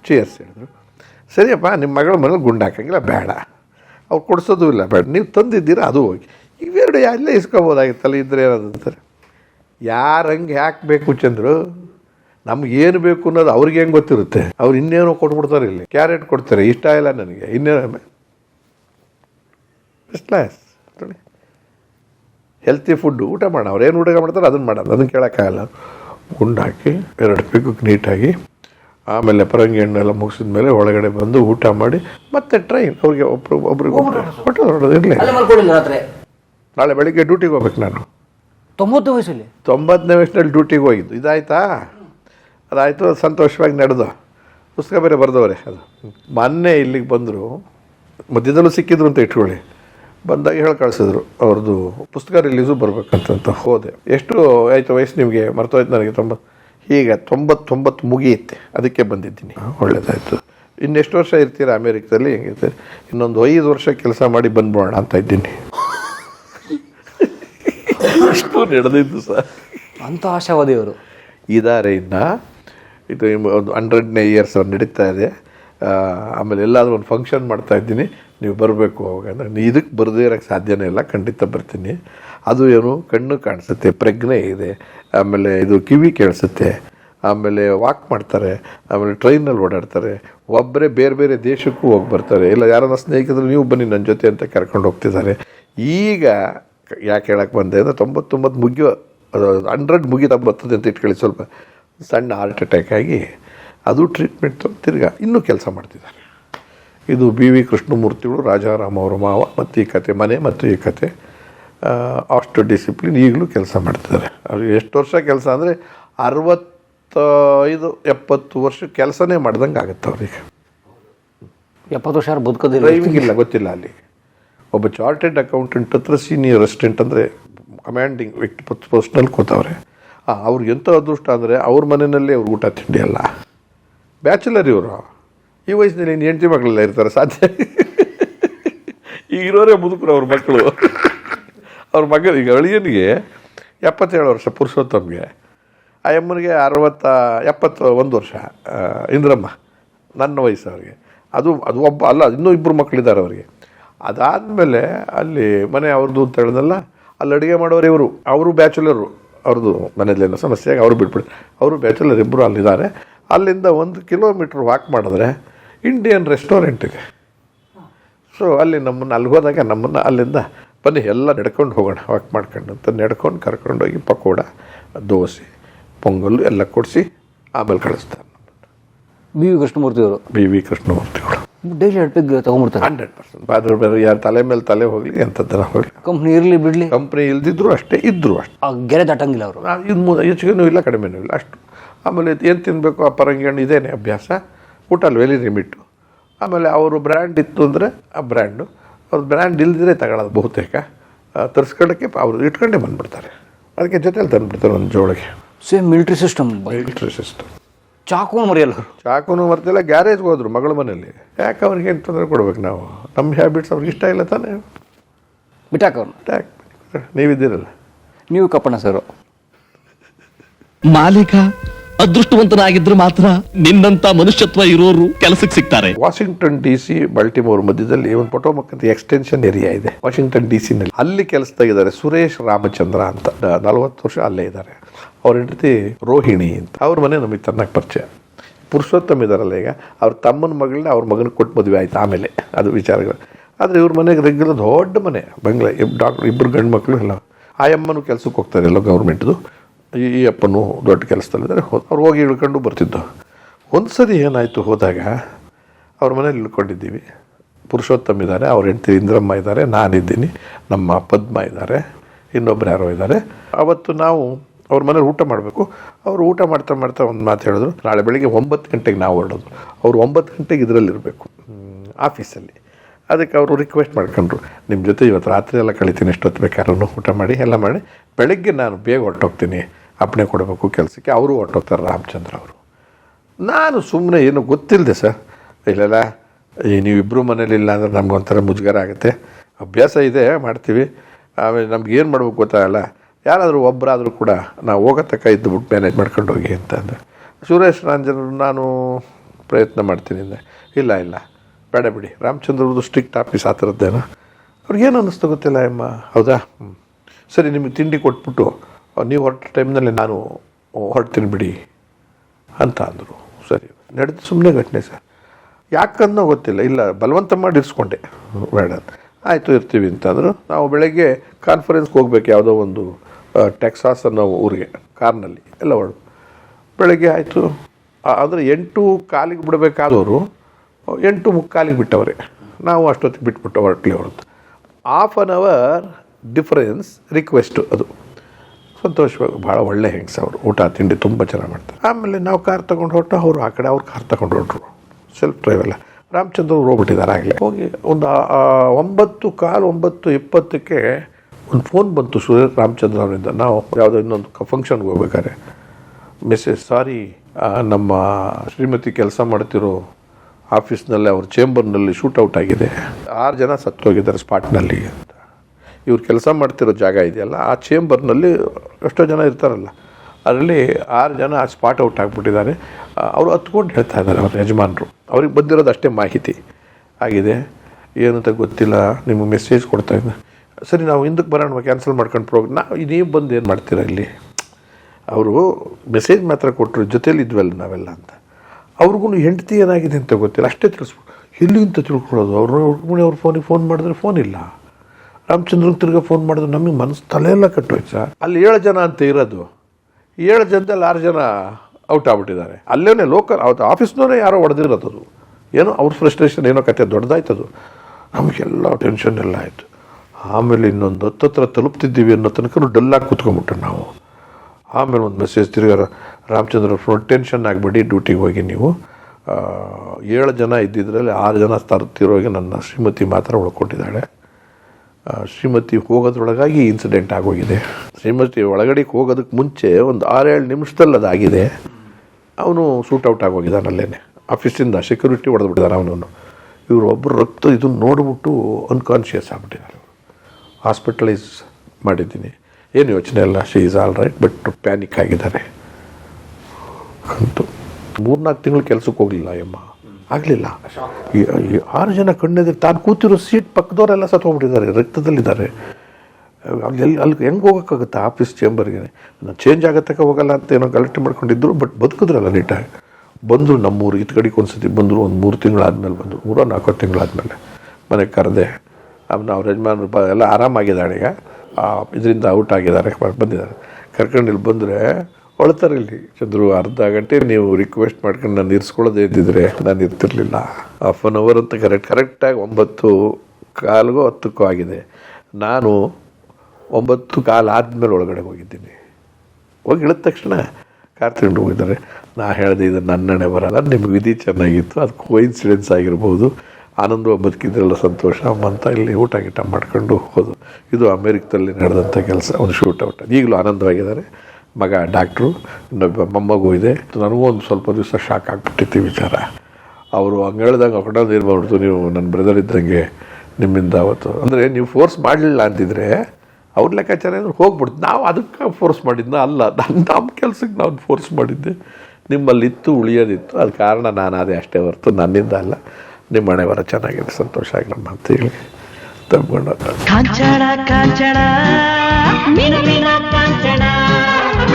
ಚೇರ್ಸ್ ಹೇಳಿದ್ರು. ಸರಿಯಪ್ಪ ನಿಮ್ಮ ಮಗಳ ಮನೇಲಿ ಗುಂಡು ಹಾಕಂಗಿಲ್ಲ, ಬೇಡ. ಅವ್ರು ಕೊಡಿಸೋದು ಇಲ್ಲ, ಬೇಡ. ನೀವು ತಂದಿದ್ದೀರಾ, ಅದು ಹೋಗಿ. ಇವೆರಡು ಅಲ್ಲೇ ಇಸ್ಕೋಬೋದಾಗಿತ್ತಲ್ಲ, ಇದ್ರೆ ಏನದು ಅಂತಾರೆ. ಯಾರು ಹಂಗೆ ಹಾಕಬೇಕು ಚಂದ್ರು? ನಮ್ಗೇನು ಬೇಕು ಅನ್ನೋದು ಅವ್ರಿಗೆ ಹೆಂಗೆ ಗೊತ್ತಿರುತ್ತೆ? ಅವ್ರು ಇನ್ನೇನೋ ಕೊಟ್ಬಿಡ್ತಾರೆ ಇಲ್ಲಿ. ಕ್ಯಾರೆಟ್ ಕೊಡ್ತಾರೆ, ಇಷ್ಟ ಇಲ್ಲ ನನಗೆ. ಇನ್ನೇನು ಕ್ಲಾಸ್ ನೋಡಿ ಹೆಲ್ತಿ ಫುಡ್ಡು ಊಟ ಮಾಡೋಣ. ಅವ್ರು ಏನು ಊಟ ಮಾಡ್ತಾರೆ ಅದನ್ನು ಮಾಡೋದು ಅದನ್ನು ಕೇಳೋಕ್ಕಾಗಲ್ಲ. ಉಂಡಾಕಿ ಎರಡು ಪಿಕ್ಕು ನೀಟಾಗಿ ಆಮೇಲೆ ಪರಂಗಿ ಹಣ್ಣೆಲ್ಲ ಮುಗಿಸಿದ ಮೇಲೆ ಒಳಗಡೆ ಬಂದು ಊಟ ಮಾಡಿ ಮತ್ತೆ ಟ್ರೈನ್ ಅವ್ರಿಗೆ ಒಬ್ರು ಒಬ್ರಿಗೆ ಒಬ್ರು ಹೊಟ್ಟೆ ಹೊರಡೋದು ಇರಲಿ. ನಾಳೆ ಬೆಳಿಗ್ಗೆ ಡ್ಯೂಟಿಗೆ ಹೋಗ್ಬೇಕು ನಾನು. ತೊಂಬತ್ತು ವಯಸ್ಸಲ್ಲಿ. ತೊಂಬತ್ತನೇ ವಯಸ್ಸಿನಲ್ಲಿ ಡ್ಯೂಟಿಗೆ ಹೋಗಿದ್ದು. ಇದಾಯ್ತಾ? ಅದಾಯಿತು ಸಂತೋಷವಾಗಿ ನಡೆದು. ಪುಸ್ತಕ ಬೇರೆ ಬರೆದವ್ರೆ. ಅದು ಮೊನ್ನೆ ಇಲ್ಲಿಗೆ ಬಂದರು. ಮಧ್ಯದಲ್ಲೂ ಸಿಕ್ಕಿದ್ರು ಅಂತ ಇಟ್ಕೊಳ್ಳಿ. ಬಂದಾಗ ಹೇಳಿ ಕಳಿಸಿದ್ರು. ಅವ್ರದ್ದು ಪುಸ್ತಕ ರಿಲೀಸು ಬರಬೇಕಂತ ಹೋದೆ. ಎಷ್ಟು ಆಯಿತು ವಯಸ್ಸು ನಿಮಗೆ ಮರ್ತೋಯ್ತು ನನಗೆ ತೊಂಬತ್ತು ಈಗ ತೊಂಬತ್ತೊಂಬತ್ತು ಮುಗಿಯುತ್ತೆ. ಅದಕ್ಕೆ ಬಂದಿದ್ದೀನಿ. ಒಳ್ಳೇದಾಯಿತು. ಇನ್ನೆಷ್ಟು ವರ್ಷ ಇರ್ತೀರಾ ಅಮೇರಿಕದಲ್ಲಿ? ಹೆಂಗಿರ್ತೀರ ಇನ್ನೊಂದು ಐದು ವರ್ಷ ಕೆಲಸ ಮಾಡಿ ಬಂದ್ಬೋಣ ಅಂತ ಇದ್ದೀನಿ. ಅಷ್ಟು ನಡೆದಿದ್ದು ಸರ್. ಅಂತ ಆಶಾವಾದಿ ಅವರು. ಇದ್ದಾರೆ ಇನ್ನು ಇದು ಒಂದು ಹಂಡ್ರೆಡ್ನೇ ಇಯರ್ಸ್ ನಡೀತಾ ಇದೆ. ಆಮೇಲೆ ಎಲ್ಲಾದರೂ ಒಂದು ಫಂಕ್ಷನ್ ಮಾಡ್ತಾ ಇದ್ದೀನಿ. ನೀವು ಬರಬೇಕು ಅವಾಗ. ಅಂದರೆ ಇದಕ್ಕೆ ಬರದೇ ಇರೋಕ್ಕೆ ಸಾಧ್ಯನೇ ಇಲ್ಲ, ಖಂಡಿತ ಬರ್ತೀನಿ. ಅದು ಏನು ಕಣ್ಣು ಕಾಣಿಸುತ್ತೆ, ಪ್ರಜ್ಞೆ ಇದೆ. ಆಮೇಲೆ ಇದು ಕಿವಿ ಕೇಳಿಸುತ್ತೆ. ಆಮೇಲೆ ವಾಕ್ ಮಾಡ್ತಾರೆ, ಆಮೇಲೆ ಟ್ರೈನಲ್ಲಿ ಓಡಾಡ್ತಾರೆ. ಒಬ್ಬರೇ ಬೇರೆ ಬೇರೆ ದೇಶಕ್ಕೂ ಹೋಗಿ ಬರ್ತಾರೆ. ಇಲ್ಲ, ಯಾರನ್ನ ಸ್ನೇಹಿತರು, ನೀವು ಬನ್ನಿ ನನ್ನ ಜೊತೆ ಅಂತ ಕರ್ಕೊಂಡು ಹೋಗ್ತಿದ್ದಾರೆ. ಈಗ ಯಾಕೆ ಹೇಳಕ್ಕೆ ಬಂದೆ ಅಂದರೆ ತೊಂಬತ್ತೊಂಬತ್ತು ಮುಗಿಯೋ ಹಂಡ್ರೆಡ್ ಮುಗಿತಾ ಬರ್ತದೆ ಅಂತ ಇಟ್ಕೊಳ್ಳಿ ಸ್ವಲ್ಪ. ಸಣ್ಣ ಹಾರ್ಟ್ ಅಟ್ಯಾಕ್ ಆಗಿ ಅದು ಟ್ರೀಟ್ಮೆಂಟ್ ತಿರ್ಗಾ ಇನ್ನೂ ಕೆಲಸ ಮಾಡ್ತಿದ್ದಾರೆ. ಇದು ಬಿ ವಿ ಕೃಷ್ಣಮೂರ್ತಿಗಳು ರಾಜಾರಾಮ್ ಅವರ ಮಾವ ಮತ್ತು ಈ ಕತೆ ಮನೆ ಮತ್ತು ಈ ಕತೆ ಅಷ್ಟು ಡಿಸಿಪ್ಲಿನ್ ಈಗಲೂ ಕೆಲಸ ಮಾಡ್ತಿದ್ದಾರೆ. ಅವ್ರು ಎಷ್ಟು ವರ್ಷ ಕೆಲಸ ಅಂದರೆ ಅರವತ್ತೈದು ಎಪ್ಪತ್ತು ವರ್ಷ ಕೆಲಸನೇ ಮಾಡ್ದಂಗೆ ಆಗುತ್ತೆ ಅವ್ರಿಗೆ. ಎಪ್ಪತ್ತು ವರ್ಷ ಬದುಕೋದಿಲ್ಲ? ಡ್ರೈವಿಂಗ್ ಇಲ್ಲ ಗೊತ್ತಿಲ್ಲ ಅಲ್ಲಿ. ಒಬ್ಬ ಚಾರ್ಟೆಡ್ ಅಕೌಂಟೆಂಟ್ ಹತ್ರ ಸೀನಿಯರ್ ಅಸಿಸ್ಟೆಂಟ್ ಅಂದರೆ ಕಮ್ಯಾಂಡಿಂಗ್ ವ್ಯಕ್ತಿ ಪೋಸ್ಟ್ನಲ್ಲಿ ಕೂತವ್ರೆ. ಅವ್ರಿಗೆ ಎಂಥ ಅದೃಷ್ಟ ಅಂದರೆ ಅವ್ರ ಮನೆಯಲ್ಲೇ ಅವ್ರ ಊಟ ತಿಂಡಿ ಅಲ್ಲ. ಬ್ಯಾಚುಲರ್ ಇವರು. ಈ ವಯಸ್ಸಿನಲ್ಲಿ ಇನ್ನು ಹೆಂಡತಿ ಮಕ್ಕಳೆಲ್ಲ ಇರ್ತಾರೆ, ಸಾಧ್ಯ ಈಗ ಇರೋರೇ ಮುದುಕರು ಅವ್ರ ಮಕ್ಕಳು. ಅವ್ರ ಮಗ ಈಗ ಅಳಿಯನಿಗೆ ಎಪ್ಪತ್ತೇಳು ವರ್ಷ, ಪುರುಷೋತ್ತಮ್ಗೆ. ಆ ಅಮ್ಮನಿಗೆ ಅರವತ್ತ ಎಪ್ಪತ್ತು ಒಂದು ವರ್ಷ ಇಂದ್ರಮ್ಮ, ನನ್ನ ವಯಸ್ಸು ಅವ್ರಿಗೆ. ಅದು ಅದು ಒಬ್ಬ, ಅಲ್ಲ, ಇನ್ನೂ ಇಬ್ಬರು ಮಕ್ಕಳಿದ್ದಾರೆ ಅವರಿಗೆ. ಅದಾದಮೇಲೆ ಅಲ್ಲಿ ಮನೆ ಅವ್ರದ್ದು ಅಂತ ಹೇಳ್ದಲ್ಲ ಅಲ್ಲಿ ಅಡುಗೆ ಮಾಡೋರು ಇವರು. ಅವರು ಬ್ಯಾಚುಲರು ಅವ್ರದ್ದು ಮನೆಯಲ್ಲೇನೋ ಸಮಸ್ಯೆಯಾಗಿ ಅವರು ಬಿಟ್ಬಿಟ್ಟು ಅವರು ಬ್ಯಾಚುಲರ್ ಇಬ್ಬರು ಅಲ್ಲಿದ್ದಾರೆ. ಅಲ್ಲಿಂದ ಒಂದು ಕಿಲೋಮೀಟ್ರ್ ವಾಕ್ ಮಾಡಿದ್ರೆ ಇಂಡಿಯನ್ ರೆಸ್ಟೋರೆಂಟಿಗೆ ಸೊ ಅಲ್ಲಿ ನಮ್ಮನ್ನು ಅಲ್ಲಿ ಹೋದಾಗ ನಮ್ಮನ್ನು ಅಲ್ಲಿಂದ ಬನ್ನಿ ಎಲ್ಲ ನಡ್ಕೊಂಡು ಹೋಗೋಣ ವಾಕ್ ಮಾಡ್ಕೊಂಡು ಅಂತ ನಡ್ಕೊಂಡು ಕರ್ಕೊಂಡೋಗಿ ಪಕೋಡ ದೋಸೆ ಪೊಂಗಲ್ಲು ಎಲ್ಲ ಕೊಡಿಸಿ ಆಮೇಲೆ ಕಳಿಸ್ತಾರೆ ಬಿ ವಿ ಕೃಷ್ಣಮೂರ್ತಿ ಅವರು. ಬಿ ವಿ ಕೃಷ್ಣಮೂರ್ತಿಗಳು ಡೈಲಿ ಅಡ್ಪಿಗೆ ತೊಗೊಂಡ್ಬಿಡ್ತಾರೆ. ಹಂಡ್ರೆಡ್ ಪರ್ಸೆಂಟ್ ಅದ್ರ ಬೇರೆ ಯಾರು ತಲೆ ಮೇಲೆ ತಲೆ ಹೋಗಲಿ ಅಂತ ಹೋಗಲಿ. ಕಂಪ್ನಿ ಇರಲಿ ಬಿಡಲಿ. ಕಂಪ್ನಿ ಇಲ್ದಿದ್ರು ಅಷ್ಟೇ ಇದ್ದರು ಅಷ್ಟೇ. ಆ ಗೆರೆ ದಾಟಂಗಿಲ್ಲ ಅವರು. ಇದು ಹೆಚ್ಚಿಗೆನೂ ಇಲ್ಲ ಕಡಿಮೆನೂ ಇಲ್ಲ ಅಷ್ಟು ಆಮೇಲೆ ಏನು ತಿನ್ನಬೇಕು ಆ ಪರಂಗಿ ಹಣ್ಣು ಇದೇನೆ ಅಭ್ಯಾಸ. ಊಟ ಅಲ್ಲಿ ವೆಲಿ ಲಿಮಿಟು ಆಮೇಲೆ ಅವರು ಬ್ರ್ಯಾಂಡ್ ಇತ್ತು ಅಂದರೆ ಆ ಬ್ರ್ಯಾಂಡು ಅವ್ರ ಬ್ರ್ಯಾಂಡ್ ಇಲ್ದಿದ್ರೆ ತಗೊಳ್ಳೋದು ಬಹುತೇಕ. ತರಿಸ್ಕೊಳ್ಳೋಕ್ಕೆ ಅವರು ಇಟ್ಕೊಂಡೇ ಬಂದುಬಿಡ್ತಾರೆ. ಅದಕ್ಕೆ ಜೊತೆಲಿ ತಂದುಬಿಡ್ತಾರೆ ಒಂದು ಜೋಳಿಗೆ same military system military system ಚಾಕು ಮರೆಯಲ್ಲ. ಚಾಕುನು ಬರ್ತಿಲ್ಲ ಗ್ಯಾರೇಜ್ಗೆ ಹೋದ್ರು ಮಗಳ ಮನೇಲಿ ಯಾಕೆ ಅವ್ರಿಗೆ ಏನು ತೊಂದರೆ ಕೊಡ್ಬೇಕು ನಾವು? ನಮ್ಮ ಹ್ಯಾಬಿಟ್ಸ್ ಅವ್ರಿಗೆ ಇಷ್ಟ ಇಲ್ಲ ತಾನೇ? ಬಿಟ್ಟಾಕವ್ರು ಟ್ಯಾಕ್ ಯಾಕೆ ನೀವಿದ್ದೀರಲ್ಲ? ನೀವು ಕಪ್ಪಣ ಸರ್. ಮಾಲೀಕ ಅದೃಷ್ಟವಂತನಾಗಿದ್ರೆ ಮಾತ್ರ ನಿನ್ನಂತ ಮನುಷ್ಯತ್ವ ಇರೋರು ಕೆಲಸಕ್ಕೆ ಸಿಗ್ತಾರೆ. ವಾಷಿಂಗ್ಟನ್ ಡಿ ಸಿ ಬಲ್ಟಿಮೋರ್ ಮಧ್ಯದಲ್ಲಿ ಒಂದು ಪೊಟೋಮಕ್ ಎಕ್ಸ್ಟೆನ್ಷನ್ ಏರಿಯಾ ಇದೆ. ವಾಷಿಂಗ್ಟನ್ ಡಿ ನಲ್ಲಿ ಅಲ್ಲಿ ಕೆಲಸದಾಗಿದ್ದಾರೆ ಸುರೇಶ್ ರಾಮಚಂದ್ರ ಅಂತ. ನಲವತ್ತು ವರ್ಷ ಅಲ್ಲೇ ಇದ್ದಾರೆ. ಅವ್ರ ಹೆಂಡತಿ ರೋಹಿಣಿ ಅಂತ. ಅವ್ರ ಮನೆ ನಮಗೆ ಚೆನ್ನಾಗಿ ಪರಿಚಯ. ಪುರುಷೋತ್ತಮ ಇದಾರಲ್ಲ ಈಗ. ಅವ್ರ ತಮ್ಮನ ಮಗಳನ್ನ ಅವ್ರ ಮಗನ ಕೊಟ್ಟು ಮದುವೆ ಆಯ್ತು ಆಮೇಲೆ. ಅದು ವಿಚಾರಗಳು. ಆದರೆ ಇವ್ರ ಮನೆಗೆ ರೆಗ್ಯುಲರ್ ದೊಡ್ಡ ಮನೆ. ಬಂಗ್ಲೆ ಇಬ್ ಡಾಕ್ಟರ್ ಇಬ್ಬರು ಗಂಡು ಮಕ್ಕಳು ಎಲ್ಲ. ಆ ಅಮ್ಮನೂ ಕೆಲಸಕ್ಕೆ ಹೋಗ್ತಾರೆ ಎಲ್ಲ ಗೌರ್ಮೆಂಟ್ದು ಈ ಅಪ್ಪನು ದೊಡ್ಡ ಕೆಲಸದಲ್ಲಿದ್ದಾರೆ. ಹೋ- ಅವ್ರು ಹೋಗಿ ಇಳ್ಕೊಂಡು ಬರ್ತಿದ್ದು. ಒಂದು ಸರಿ ಏನಾಯಿತು ಹೋದಾಗ, ಅವ್ರ ಮನೇಲಿ ಇಳ್ಕೊಂಡಿದ್ದೀವಿ. ಪುರುಷೋತ್ತಮ್ ಇದ್ದಾರೆ, ಅವ್ರ ಹೆಂಡತಿ ಇಂದ್ರಮ್ಮ ಇದ್ದಾರೆ, ನಾನಿದ್ದೀನಿ, ನಮ್ಮ ಪದ್ಮ ಇದ್ದಾರೆ, ಇನ್ನೊಬ್ರು ಯಾರೋ ಇದ್ದಾರೆ. ಅವತ್ತು ನಾವು ಅವ್ರ ಮನೇಲಿ ಊಟ ಮಾಡಬೇಕು. ಅವರು ಊಟ ಮಾಡ್ತಾ ಮಾಡ್ತಾ ಒಂದು ಮಾತು ಹೇಳಿದ್ರು. ನಾಳೆ ಬೆಳಿಗ್ಗೆ ಒಂಬತ್ತು ಗಂಟೆಗೆ ನಾವು ಹೊರಡೋದು. ಅವ್ರು ಒಂಬತ್ತು ಗಂಟೆಗೆ ಇದರಲ್ಲಿರಬೇಕು ಆಫೀಸಲ್ಲಿ. ಅದಕ್ಕೆ ಅವರು ರಿಕ್ವೆಸ್ಟ್ ಮಾಡ್ಕೊಂಡ್ರು. ನಿಮ್ಮ ಜೊತೆ ಇವತ್ತು ರಾತ್ರಿ ಎಲ್ಲ ಕಳಿತೀನಿ, ಎಷ್ಟೊತ್ತು ಬೇಕಾದ್ರೂ ಊಟ ಮಾಡಿ, ಎಲ್ಲ ಮಾಡಿ. ಬೆಳಗ್ಗೆ ನಾನು ಬೇಗ ಹೊರಟೋಗ್ತೀನಿ. ಅಪ್ಪಣೆ ಕೊಡಬೇಕು ಕೆಲಸಕ್ಕೆ. ಅವರು ಹೊರಟೋಗ್ತಾರೆ ರಾಮಚಂದ್ರ ಅವರು. ನಾನು ಸುಮ್ಮನೆ ಏನು ಗೊತ್ತಿಲ್ಲದೆ ಸರ್. ಇಲ್ಲೆಲ್ಲ, ಈ ನೀವಿಬ್ಬರು ಮನೇಲಿಲ್ಲ ಅಂದರೆ ನಮಗೊಂಥರ ಮುಜುಗರ ಆಗುತ್ತೆ. ಅಭ್ಯಾಸ ಇದೆ, ಮಾಡ್ತೀವಿ. ಆಮೇಲೆ ನಮ್ಗೆ ಏನು ಮಾಡ್ಬೇಕು ಗೊತ್ತಾಗಲ್ಲ. ಯಾರಾದರೂ ಒಬ್ಬರಾದರೂ ಕೂಡ ನಾವು ಹೋಗೋ ತಕ್ಕ ಇದ್ದುಬಿಟ್ಟು ಮ್ಯಾನೇಜ್ ಮಾಡ್ಕೊಂಡು ಹೋಗಿ ಅಂತ ಅಂದೆ. ಸುರೇಶ್ ರಾಂಜನ್, ನಾನು ಪ್ರಯತ್ನ ಮಾಡ್ತೀನಿ ಅಂದೆ. ಇಲ್ಲ ಇಲ್ಲ. ಬೇಡ ಬಿಡಿ. ರಾಮಚಂದ್ರವ್ರದ್ದು ಸ್ಟ್ರಿಕ್ಟ್ ಆಫೀಸ್ ಆ ಥರದ್ದೇನೋ. ಅವ್ರಿಗೇನು ಅನ್ನಿಸ್ತು ಗೊತ್ತಿಲ್ಲ ಅಮ್ಮ. ಹೌದಾ? ಸರಿ, ನಿಮಗೆ ತಿಂಡಿ ಕೊಟ್ಬಿಟ್ಟು ನೀವು ಹೊರಟ ಟೈಮ್ನಲ್ಲಿ ನಾನು ಹೊರಡ್ತೀನಿ ಬಿಡಿ ಅಂತ ಅಂದರು. ಸರಿ. ನಡೆದು ಸುಮ್ಮನೆ ಘಟನೆ ಸರ್. ಯಾಕನ್ನೋ ಗೊತ್ತಿಲ್ಲ. ಇಲ್ಲ, ಬಲವಂತ ಮಾಡಿ ಇರಿಸ್ಕೊಂಡೆ. ಬೇಡ. ಆಯಿತು, ಇರ್ತೀವಿ ಅಂತಂದರು ನಾವು ಬೆಳಗ್ಗೆ ಕಾನ್ಫರೆನ್ಸ್ಗೆ ಹೋಗ್ಬೇಕು, ಯಾವುದೋ ಒಂದು ಟೆಕ್ಸಾಸ್ ಅನ್ನೋ ಊರಿಗೆ ಕಾರ್ನಲ್ಲಿ ಎಲ್ಲ ಹೊರಡು. ಬೆಳಗ್ಗೆ ಆಯಿತು. ಅಂದರೆ ಎಂಟು ಕಾಲಿಗೆ ಬಿಡಬೇಕಾದವರು ಎಂಟು ಮುಕ್ಕಾಲಿಗೆ ಬಿಟ್ಟವ್ರೆ. ನಾವು ಅಷ್ಟೊತ್ತಿಗೆ ಬಿಟ್ಬಿಟ್ಟು ಹೊರಟ್ಲಿ ಹೊರತು half an hour difference request ಅದು. ಸಂತೋಷವಾಗಿ ಭಾಳ ಒಳ್ಳೆ ಹೆಂಗ್ಸ ಅವರು. ಊಟ, ತಿಂಡಿ ತುಂಬ ಚೆನ್ನಾಗಿ ಮಾಡ್ತಾರೆ. ಆಮೇಲೆ ನಾವು ಕಾರ್ ತೊಗೊಂಡು ಹೊರಟು, ಅವರು ಆ ಕಡೆ, ಅವ್ರು ಕಾರ್ ತೊಗೊಂಡು ಹೊರಟ್ರು. ಸೆಲ್ಫ್ ಡ್ರೈವೆಲ್ಲ ರಾಮಚಂದ್ರ ಅವ್ರು ಹೋಗ್ಬಿಟ್ಟಿದ್ದಾರೆ ಆಗಲೇ. ಹೋಗಿ ಒಂದು ಒಂಬತ್ತು, ಕಾಲು ಒಂಬತ್ತು ಇಪ್ಪತ್ತಕ್ಕೆ ಒಂದು ಫೋನ್ ಬಂತು ಸೂರ್ಯ ರಾಮಚಂದ್ರ ಅವರಿಂದ. ನಾವು ಯಾವುದೋ ಇನ್ನೊಂದು ಫಂಕ್ಷನ್ಗೆ ಹೋಗ್ಬೇಕಾದ್ರೆ. ಮೆಸೇಜ್ ಸಾರಿ ನಮ್ಮ ಶ್ರೀಮತಿ ಕೆಲಸ ಮಾಡ್ತಿರೋ ಆಫೀಸ್ನಲ್ಲಿ ಅವ್ರ ಚೇಂಬರ್ನಲ್ಲಿ ಶೂಟೌಟ್ ಆಗಿದೆ. ಆರು ಜನ ಸತ್ತೋಗಿದ್ದಾರೆ ಸ್ಪಾಟ್ನಲ್ಲಿ ಇವ್ರು ಕೆಲಸ ಮಾಡ್ತಿರೋ ಜಾಗ ಇದೆಯಲ್ಲ ಆ ಚೇಂಬರ್ನಲ್ಲಿ ಎಷ್ಟೋ ಜನ ಇರ್ತಾರಲ್ಲ ಅದರಲ್ಲಿ ಆರು ಜನ ಸ್ಪಾಟ್ ಔಟ್ ಆಗಿಬಿಟ್ಟಿದ್ದಾರೆ ಅವರು ಹತ್ಕೊಂಡು ಹೇಳ್ತಾ ಇದ್ದಾರೆ ಅವ್ರ ಯಜಮಾನರು ಅವ್ರಿಗೆ ಬಂದಿರೋದು ಅಷ್ಟೇ ಮಾಹಿತಿ ಆಗಿದೆ ಏನಂತ ಗೊತ್ತಿಲ್ಲ ನಿಮಗೆ ಮೆಸೇಜ್ ಕೊಡ್ತಾ ಇದ್ದೆ ಸರಿ ನಾವು ಹಿಂದಕ್ಕೆ ಬರೋಣ ಕ್ಯಾನ್ಸಲ್ ಮಾಡ್ಕೊಂಡು ಪ್ರೋಗ್ರಾಮ್ ನಾವು ನೀವು ಬಂದು ಏನು ಮಾಡ್ತೀರಾ ಇಲ್ಲಿ ಅವರು ಮೆಸೇಜ್ ಮಾತ್ರ ಕೊಟ್ಟರು ಜೊತೇಲಿ ಇದ್ವಲ್ಲ ನಾವೆಲ್ಲ ಅಂತ ಅವ್ರಿಗೂ ಹೆಂಡತಿ ಏನಾಗಿದೆ ಅಂತ ಗೊತ್ತಿಲ್ಲ ಅಷ್ಟೇ ತಿಳಿಸ್ಬೋದು ಎಲ್ಲಿ ಅಂತ ತಿಳ್ಕೊಳ್ಳೋದು ಅವರು ಅವ್ರ ಅವ್ರ ಫೋನಿಗೆ ಫೋನ್ ಮಾಡಿದ್ರೆ ಫೋನ್ ಇಲ್ಲ ರಾಮಚಂದ್ರನ್ ತಿರ್ಗಾ ಫೋನ್ ಮಾಡಿದ್ರು ನಮಗೆ ಮನಸ್ಸು ತಲೆಯೆಲ್ಲ ಕಟ್ಟೋಯ್ತು ಸರ್. ಅಲ್ಲಿ ಏಳು ಜನ ಅಂತ ಇರೋದು ಏಳು ಜನದಲ್ಲಿ ಆರು ಜನ ಔಟ್ ಆಗ್ಬಿಟ್ಟಿದ್ದಾರೆ. ಅಲ್ಲೇ ಲೋಕಲ್ ಅವತ್ತು ಆಫೀಸ್ನವರೇ ಯಾರೋ ಹೊಡೆದಿರೋದು ಏನೋ ಅವ್ರ ಫ್ರಸ್ಟ್ರೇಷನ್ ಏನೋ ಕತೆ ದೊಡ್ಡದಾಯ್ತದು ನಮಗೆಲ್ಲ ಟೆನ್ಷನ್ ಎಲ್ಲ ಆಯಿತು. ಆಮೇಲೆ ಇನ್ನೊಂದು ಹತ್ತತ್ರ ತಲುಪ್ತಿದ್ದೀವಿ ಅನ್ನೋ ತನಕ ಡಲ್ಲಾಗಿ ಕುತ್ಕೊಂಬಿಟ್ಟು ನಾವು. ಆಮೇಲೆ ಒಂದು ಮೆಸೇಜ್ ತಿರುಗ ರಾಮಚಂದ್ರ ಫೋನ್ ಟೆನ್ಷನ್ ಆಗಬೇಡಿ ಡ್ಯೂಟಿಗೆ ಹೋಗಿ ನೀವು. ಏಳು ಜನ ಇದ್ದಿದ್ರಲ್ಲಿ ಆರು ಜನ ತರ್ತಿರೋಗಿ ನನ್ನ ಶ್ರೀಮತಿ ಮಾತ್ರ ಉಳ್ಕೊಂಡಿದ್ದಾಳೆ. ಆ, ಶ್ರೀಮತಿ ಹೋಗೋದ್ರೊಳಗಾಗಿ ಇನ್ಸಿಡೆಂಟ್ ಆಗೋಗಿದೆ. ಶ್ರೀಮತಿ ಒಳಗಡೆಗೆ ಹೋಗೋದಕ್ಕೆ ಮುಂಚೆ ಒಂದು ಆರೇಳು ನಿಮಿಷದಲ್ಲಿ ಅದಾಗಿದೆ ಅವನು ಔಟ್ ಆಗೋಗಿದ್ದಾನೆ ಅಲ್ಲೇನೆ. ಆಫೀಸಿಂದ ಸೆಕ್ಯೂರಿಟಿ ಹೊಡೆದ್ಬಿಟ್ಟಿದ್ದಾರೆ ಅವನನ್ನು. ಇವರು ಒಬ್ಬರು ರಕ್ತ ಇದನ್ನು ನೋಡಿಬಿಟ್ಟು ಅನ್ಕಾನ್ಷಿಯಸ್ ಆಗಿಬಿಟ್ಟಿದ್ದಾರೆ. ಹಾಸ್ಪಿಟಲೈಸ್ ಮಾಡಿದ್ದೀನಿ. ಏನು ಯೋಚನೆ ಇಲ್ಲ she is all right but panic ಆಗಿದ್ದಾರೆ. ಅಂತೂ. ಮೂರ್ನಾಲ್ಕು ತಿಂಗಳು ಕೆಲಸಕ್ಕೆ ಹೋಗಲಿಲ್ಲ ಅಯ್ಯಮ್ಮ ಆಗಲಿಲ್ಲ. ಆರು ಜನ ಕಣ್ಣೆದ್ರೆ ತಾನು ಕೂತಿರೋ ಸೀಟ್ ಪಕ್ಕದವರೆಲ್ಲ ಸತ್ತೋಗ್ಬಿಟ್ಟಿದ್ದಾರೆ ರಕ್ತದಲ್ಲಿದ್ದಾರೆ. ಅಲ್ಲಿ ಎಲ್ಲಿ ಅಲ್ಲಿ ಹೆಂಗೆ ಹೋಗೋಕ್ಕಾಗುತ್ತೆ ಆಫೀಸ್ ಚೇಂಬರ್ಗೆ? ನಾನು ಚೇಂಜ್ ಆಗತ್ತಕ್ಕೆ ಹೋಗಲ್ಲ ಅಂತ ಏನೋ ಗಲಾಟೆ ಮಾಡ್ಕೊಂಡಿದ್ರು ಬಟ್ ಬದುಕಿದ್ರಲ್ಲ ನೀಟಾಗಿ. ಬಂದರು ನಮ್ಮೂರು ಇತ್ತು ಕಡೆಗೆ ಒಂದು ಸತಿ ಬಂದರು ಒಂದು ಮೂರು ತಿಂಗಳಾದ್ಮೇಲೆ ಬಂದರು ಮೂರೋ ನಾಲ್ಕು ತಿಂಗಳಾದಮೇಲೆ. ಮನೆಗೆ ಕರೆದೆ. ಆಮೇಲೆ ಅವ್ರ ಯಜಮಾನ್ರು ಬ ಎಲ್ಲ ಆರಾಮಾಗಿದ್ದಾಳೆ ಈಗ. ಇದರಿಂದ ಔಟ್ ಆಗಿದ್ದಾರೆ ಬಂದಿದ್ದಾರೆ. ಕರ್ಕೊಂಡು ಇಲ್ಲಿ ಬಂದರೆ ಹೊಳ್ತಾರೆ ಇಲ್ಲಿ ಚಂದ್ರು, ಅರ್ಧ ಗಂಟೆ ನೀವು ರಿಕ್ವೆಸ್ಟ್ ಮಾಡ್ಕೊಂಡು ನಾನು ಇರಿಸ್ಕೊಳ್ಳೋದೇ ಇದ್ದಿದ್ರೆ ನಾನು ಇರ್ತಿರ್ಲಿಲ್ಲ. ಹಾಫ್ ಆನ್ ಅವರ್ ಅಂತ ಕರೆಕ್ಟ್ ಕರೆಕ್ಟಾಗಿ ಒಂಬತ್ತು ಕಾಲ್ಗೋ ಹತ್ತಕ್ಕೂ ಆಗಿದೆ. ನಾನು ಒಂಬತ್ತು ಕಾಲು ಆದಮೇಲೆ ಒಳಗಡೆ ಹೋಗಿದ್ದೀನಿ. ಹೋಗಿ ಇಳಿದ ತಕ್ಷಣ ಕಾರ್ ತಗೊಂಡು ಹೋಗಿದ್ದಾರೆ. ನಾ ಹೇಳಿದೆ ಇದು ನನ್ನಣೆ ಬರಲ್ಲ, ನಿಮ್ಗೆ ವಿಧಿ ಚೆನ್ನಾಗಿತ್ತು, ಅದು ಕೋಇನ್ಸಿಡೆನ್ಸ್ ಆಗಿರ್ಬೋದು. ಆನಂದ ಬದುಕಿದ್ರೆಲ್ಲ ಸಂತೋಷ ಅಂತ ಇಲ್ಲಿ ಊಟ ಗೀಟ ಮಾಡ್ಕೊಂಡು ಹೋದು. ಇದು ಅಮೇರಿಕದಲ್ಲಿ ನಡೆದಂಥ ಕೆಲಸ, ಒಂದು ಶೂಟ್ ಔಟ್ ಈಗಲೂ ಆನಂದವಾಗಿದ್ದಾರೆ. ಮಗ ಡಾಕ್ಟ್ರು ಮೊಮ್ಮಗು ಇದೆ. ನನಗೂ ಒಂದು ಸ್ವಲ್ಪ ದಿವಸ ಶಾಕ್ ಆಗಿಬಿಟ್ಟಿತ್ತು ವಿಚಾರ. ಅವರು ಹಂಗೆ ಹೇಳ್ದಂಗೆ ಏನು ನೀವು ನನ್ನ ಬ್ರದರ್ ಇದ್ದಂಗೆ ನಿಮ್ಮಿಂದ ಅವತ್ತು. ಅಂದರೆ ನೀವು ಫೋರ್ಸ್ ಮಾಡಲಿಲ್ಲ ಅಂತಿದ್ರೆ ಅವ್ರ ಲೆಕ್ಕಾಚಾರ ಅಂದ್ರೆ ಹೋಗ್ಬಿಡ್ತು. ನಾವು ಅದಕ್ಕೆ ಫೋರ್ಸ್ ಮಾಡಿದ್ನ? ಅಲ್ಲ ನನ್ನ ನಮ್ಮ ಕೆಲ್ಸಕ್ಕೆ ನಾವು ಫೋರ್ಸ್ ಮಾಡಿದ್ದೆ. ನಿಮ್ಮಲ್ಲಿತ್ತು ಉಳಿಯೋದಿತ್ತು. ಅದು ಕಾರಣ ನಾನು ಅದೇ ಅಷ್ಟೇ ಹೊರತು ನನ್ನಿಂದ ಅಲ್ಲ. ನಿಮ್ಮ ಮನೆ ಬರ ಚೆನ್ನಾಗಿದೆ. ಸಂತೋಷ ಆಗಿರಮ್ಮ ಅಂತೇಳಿ ತಗೊಂಡು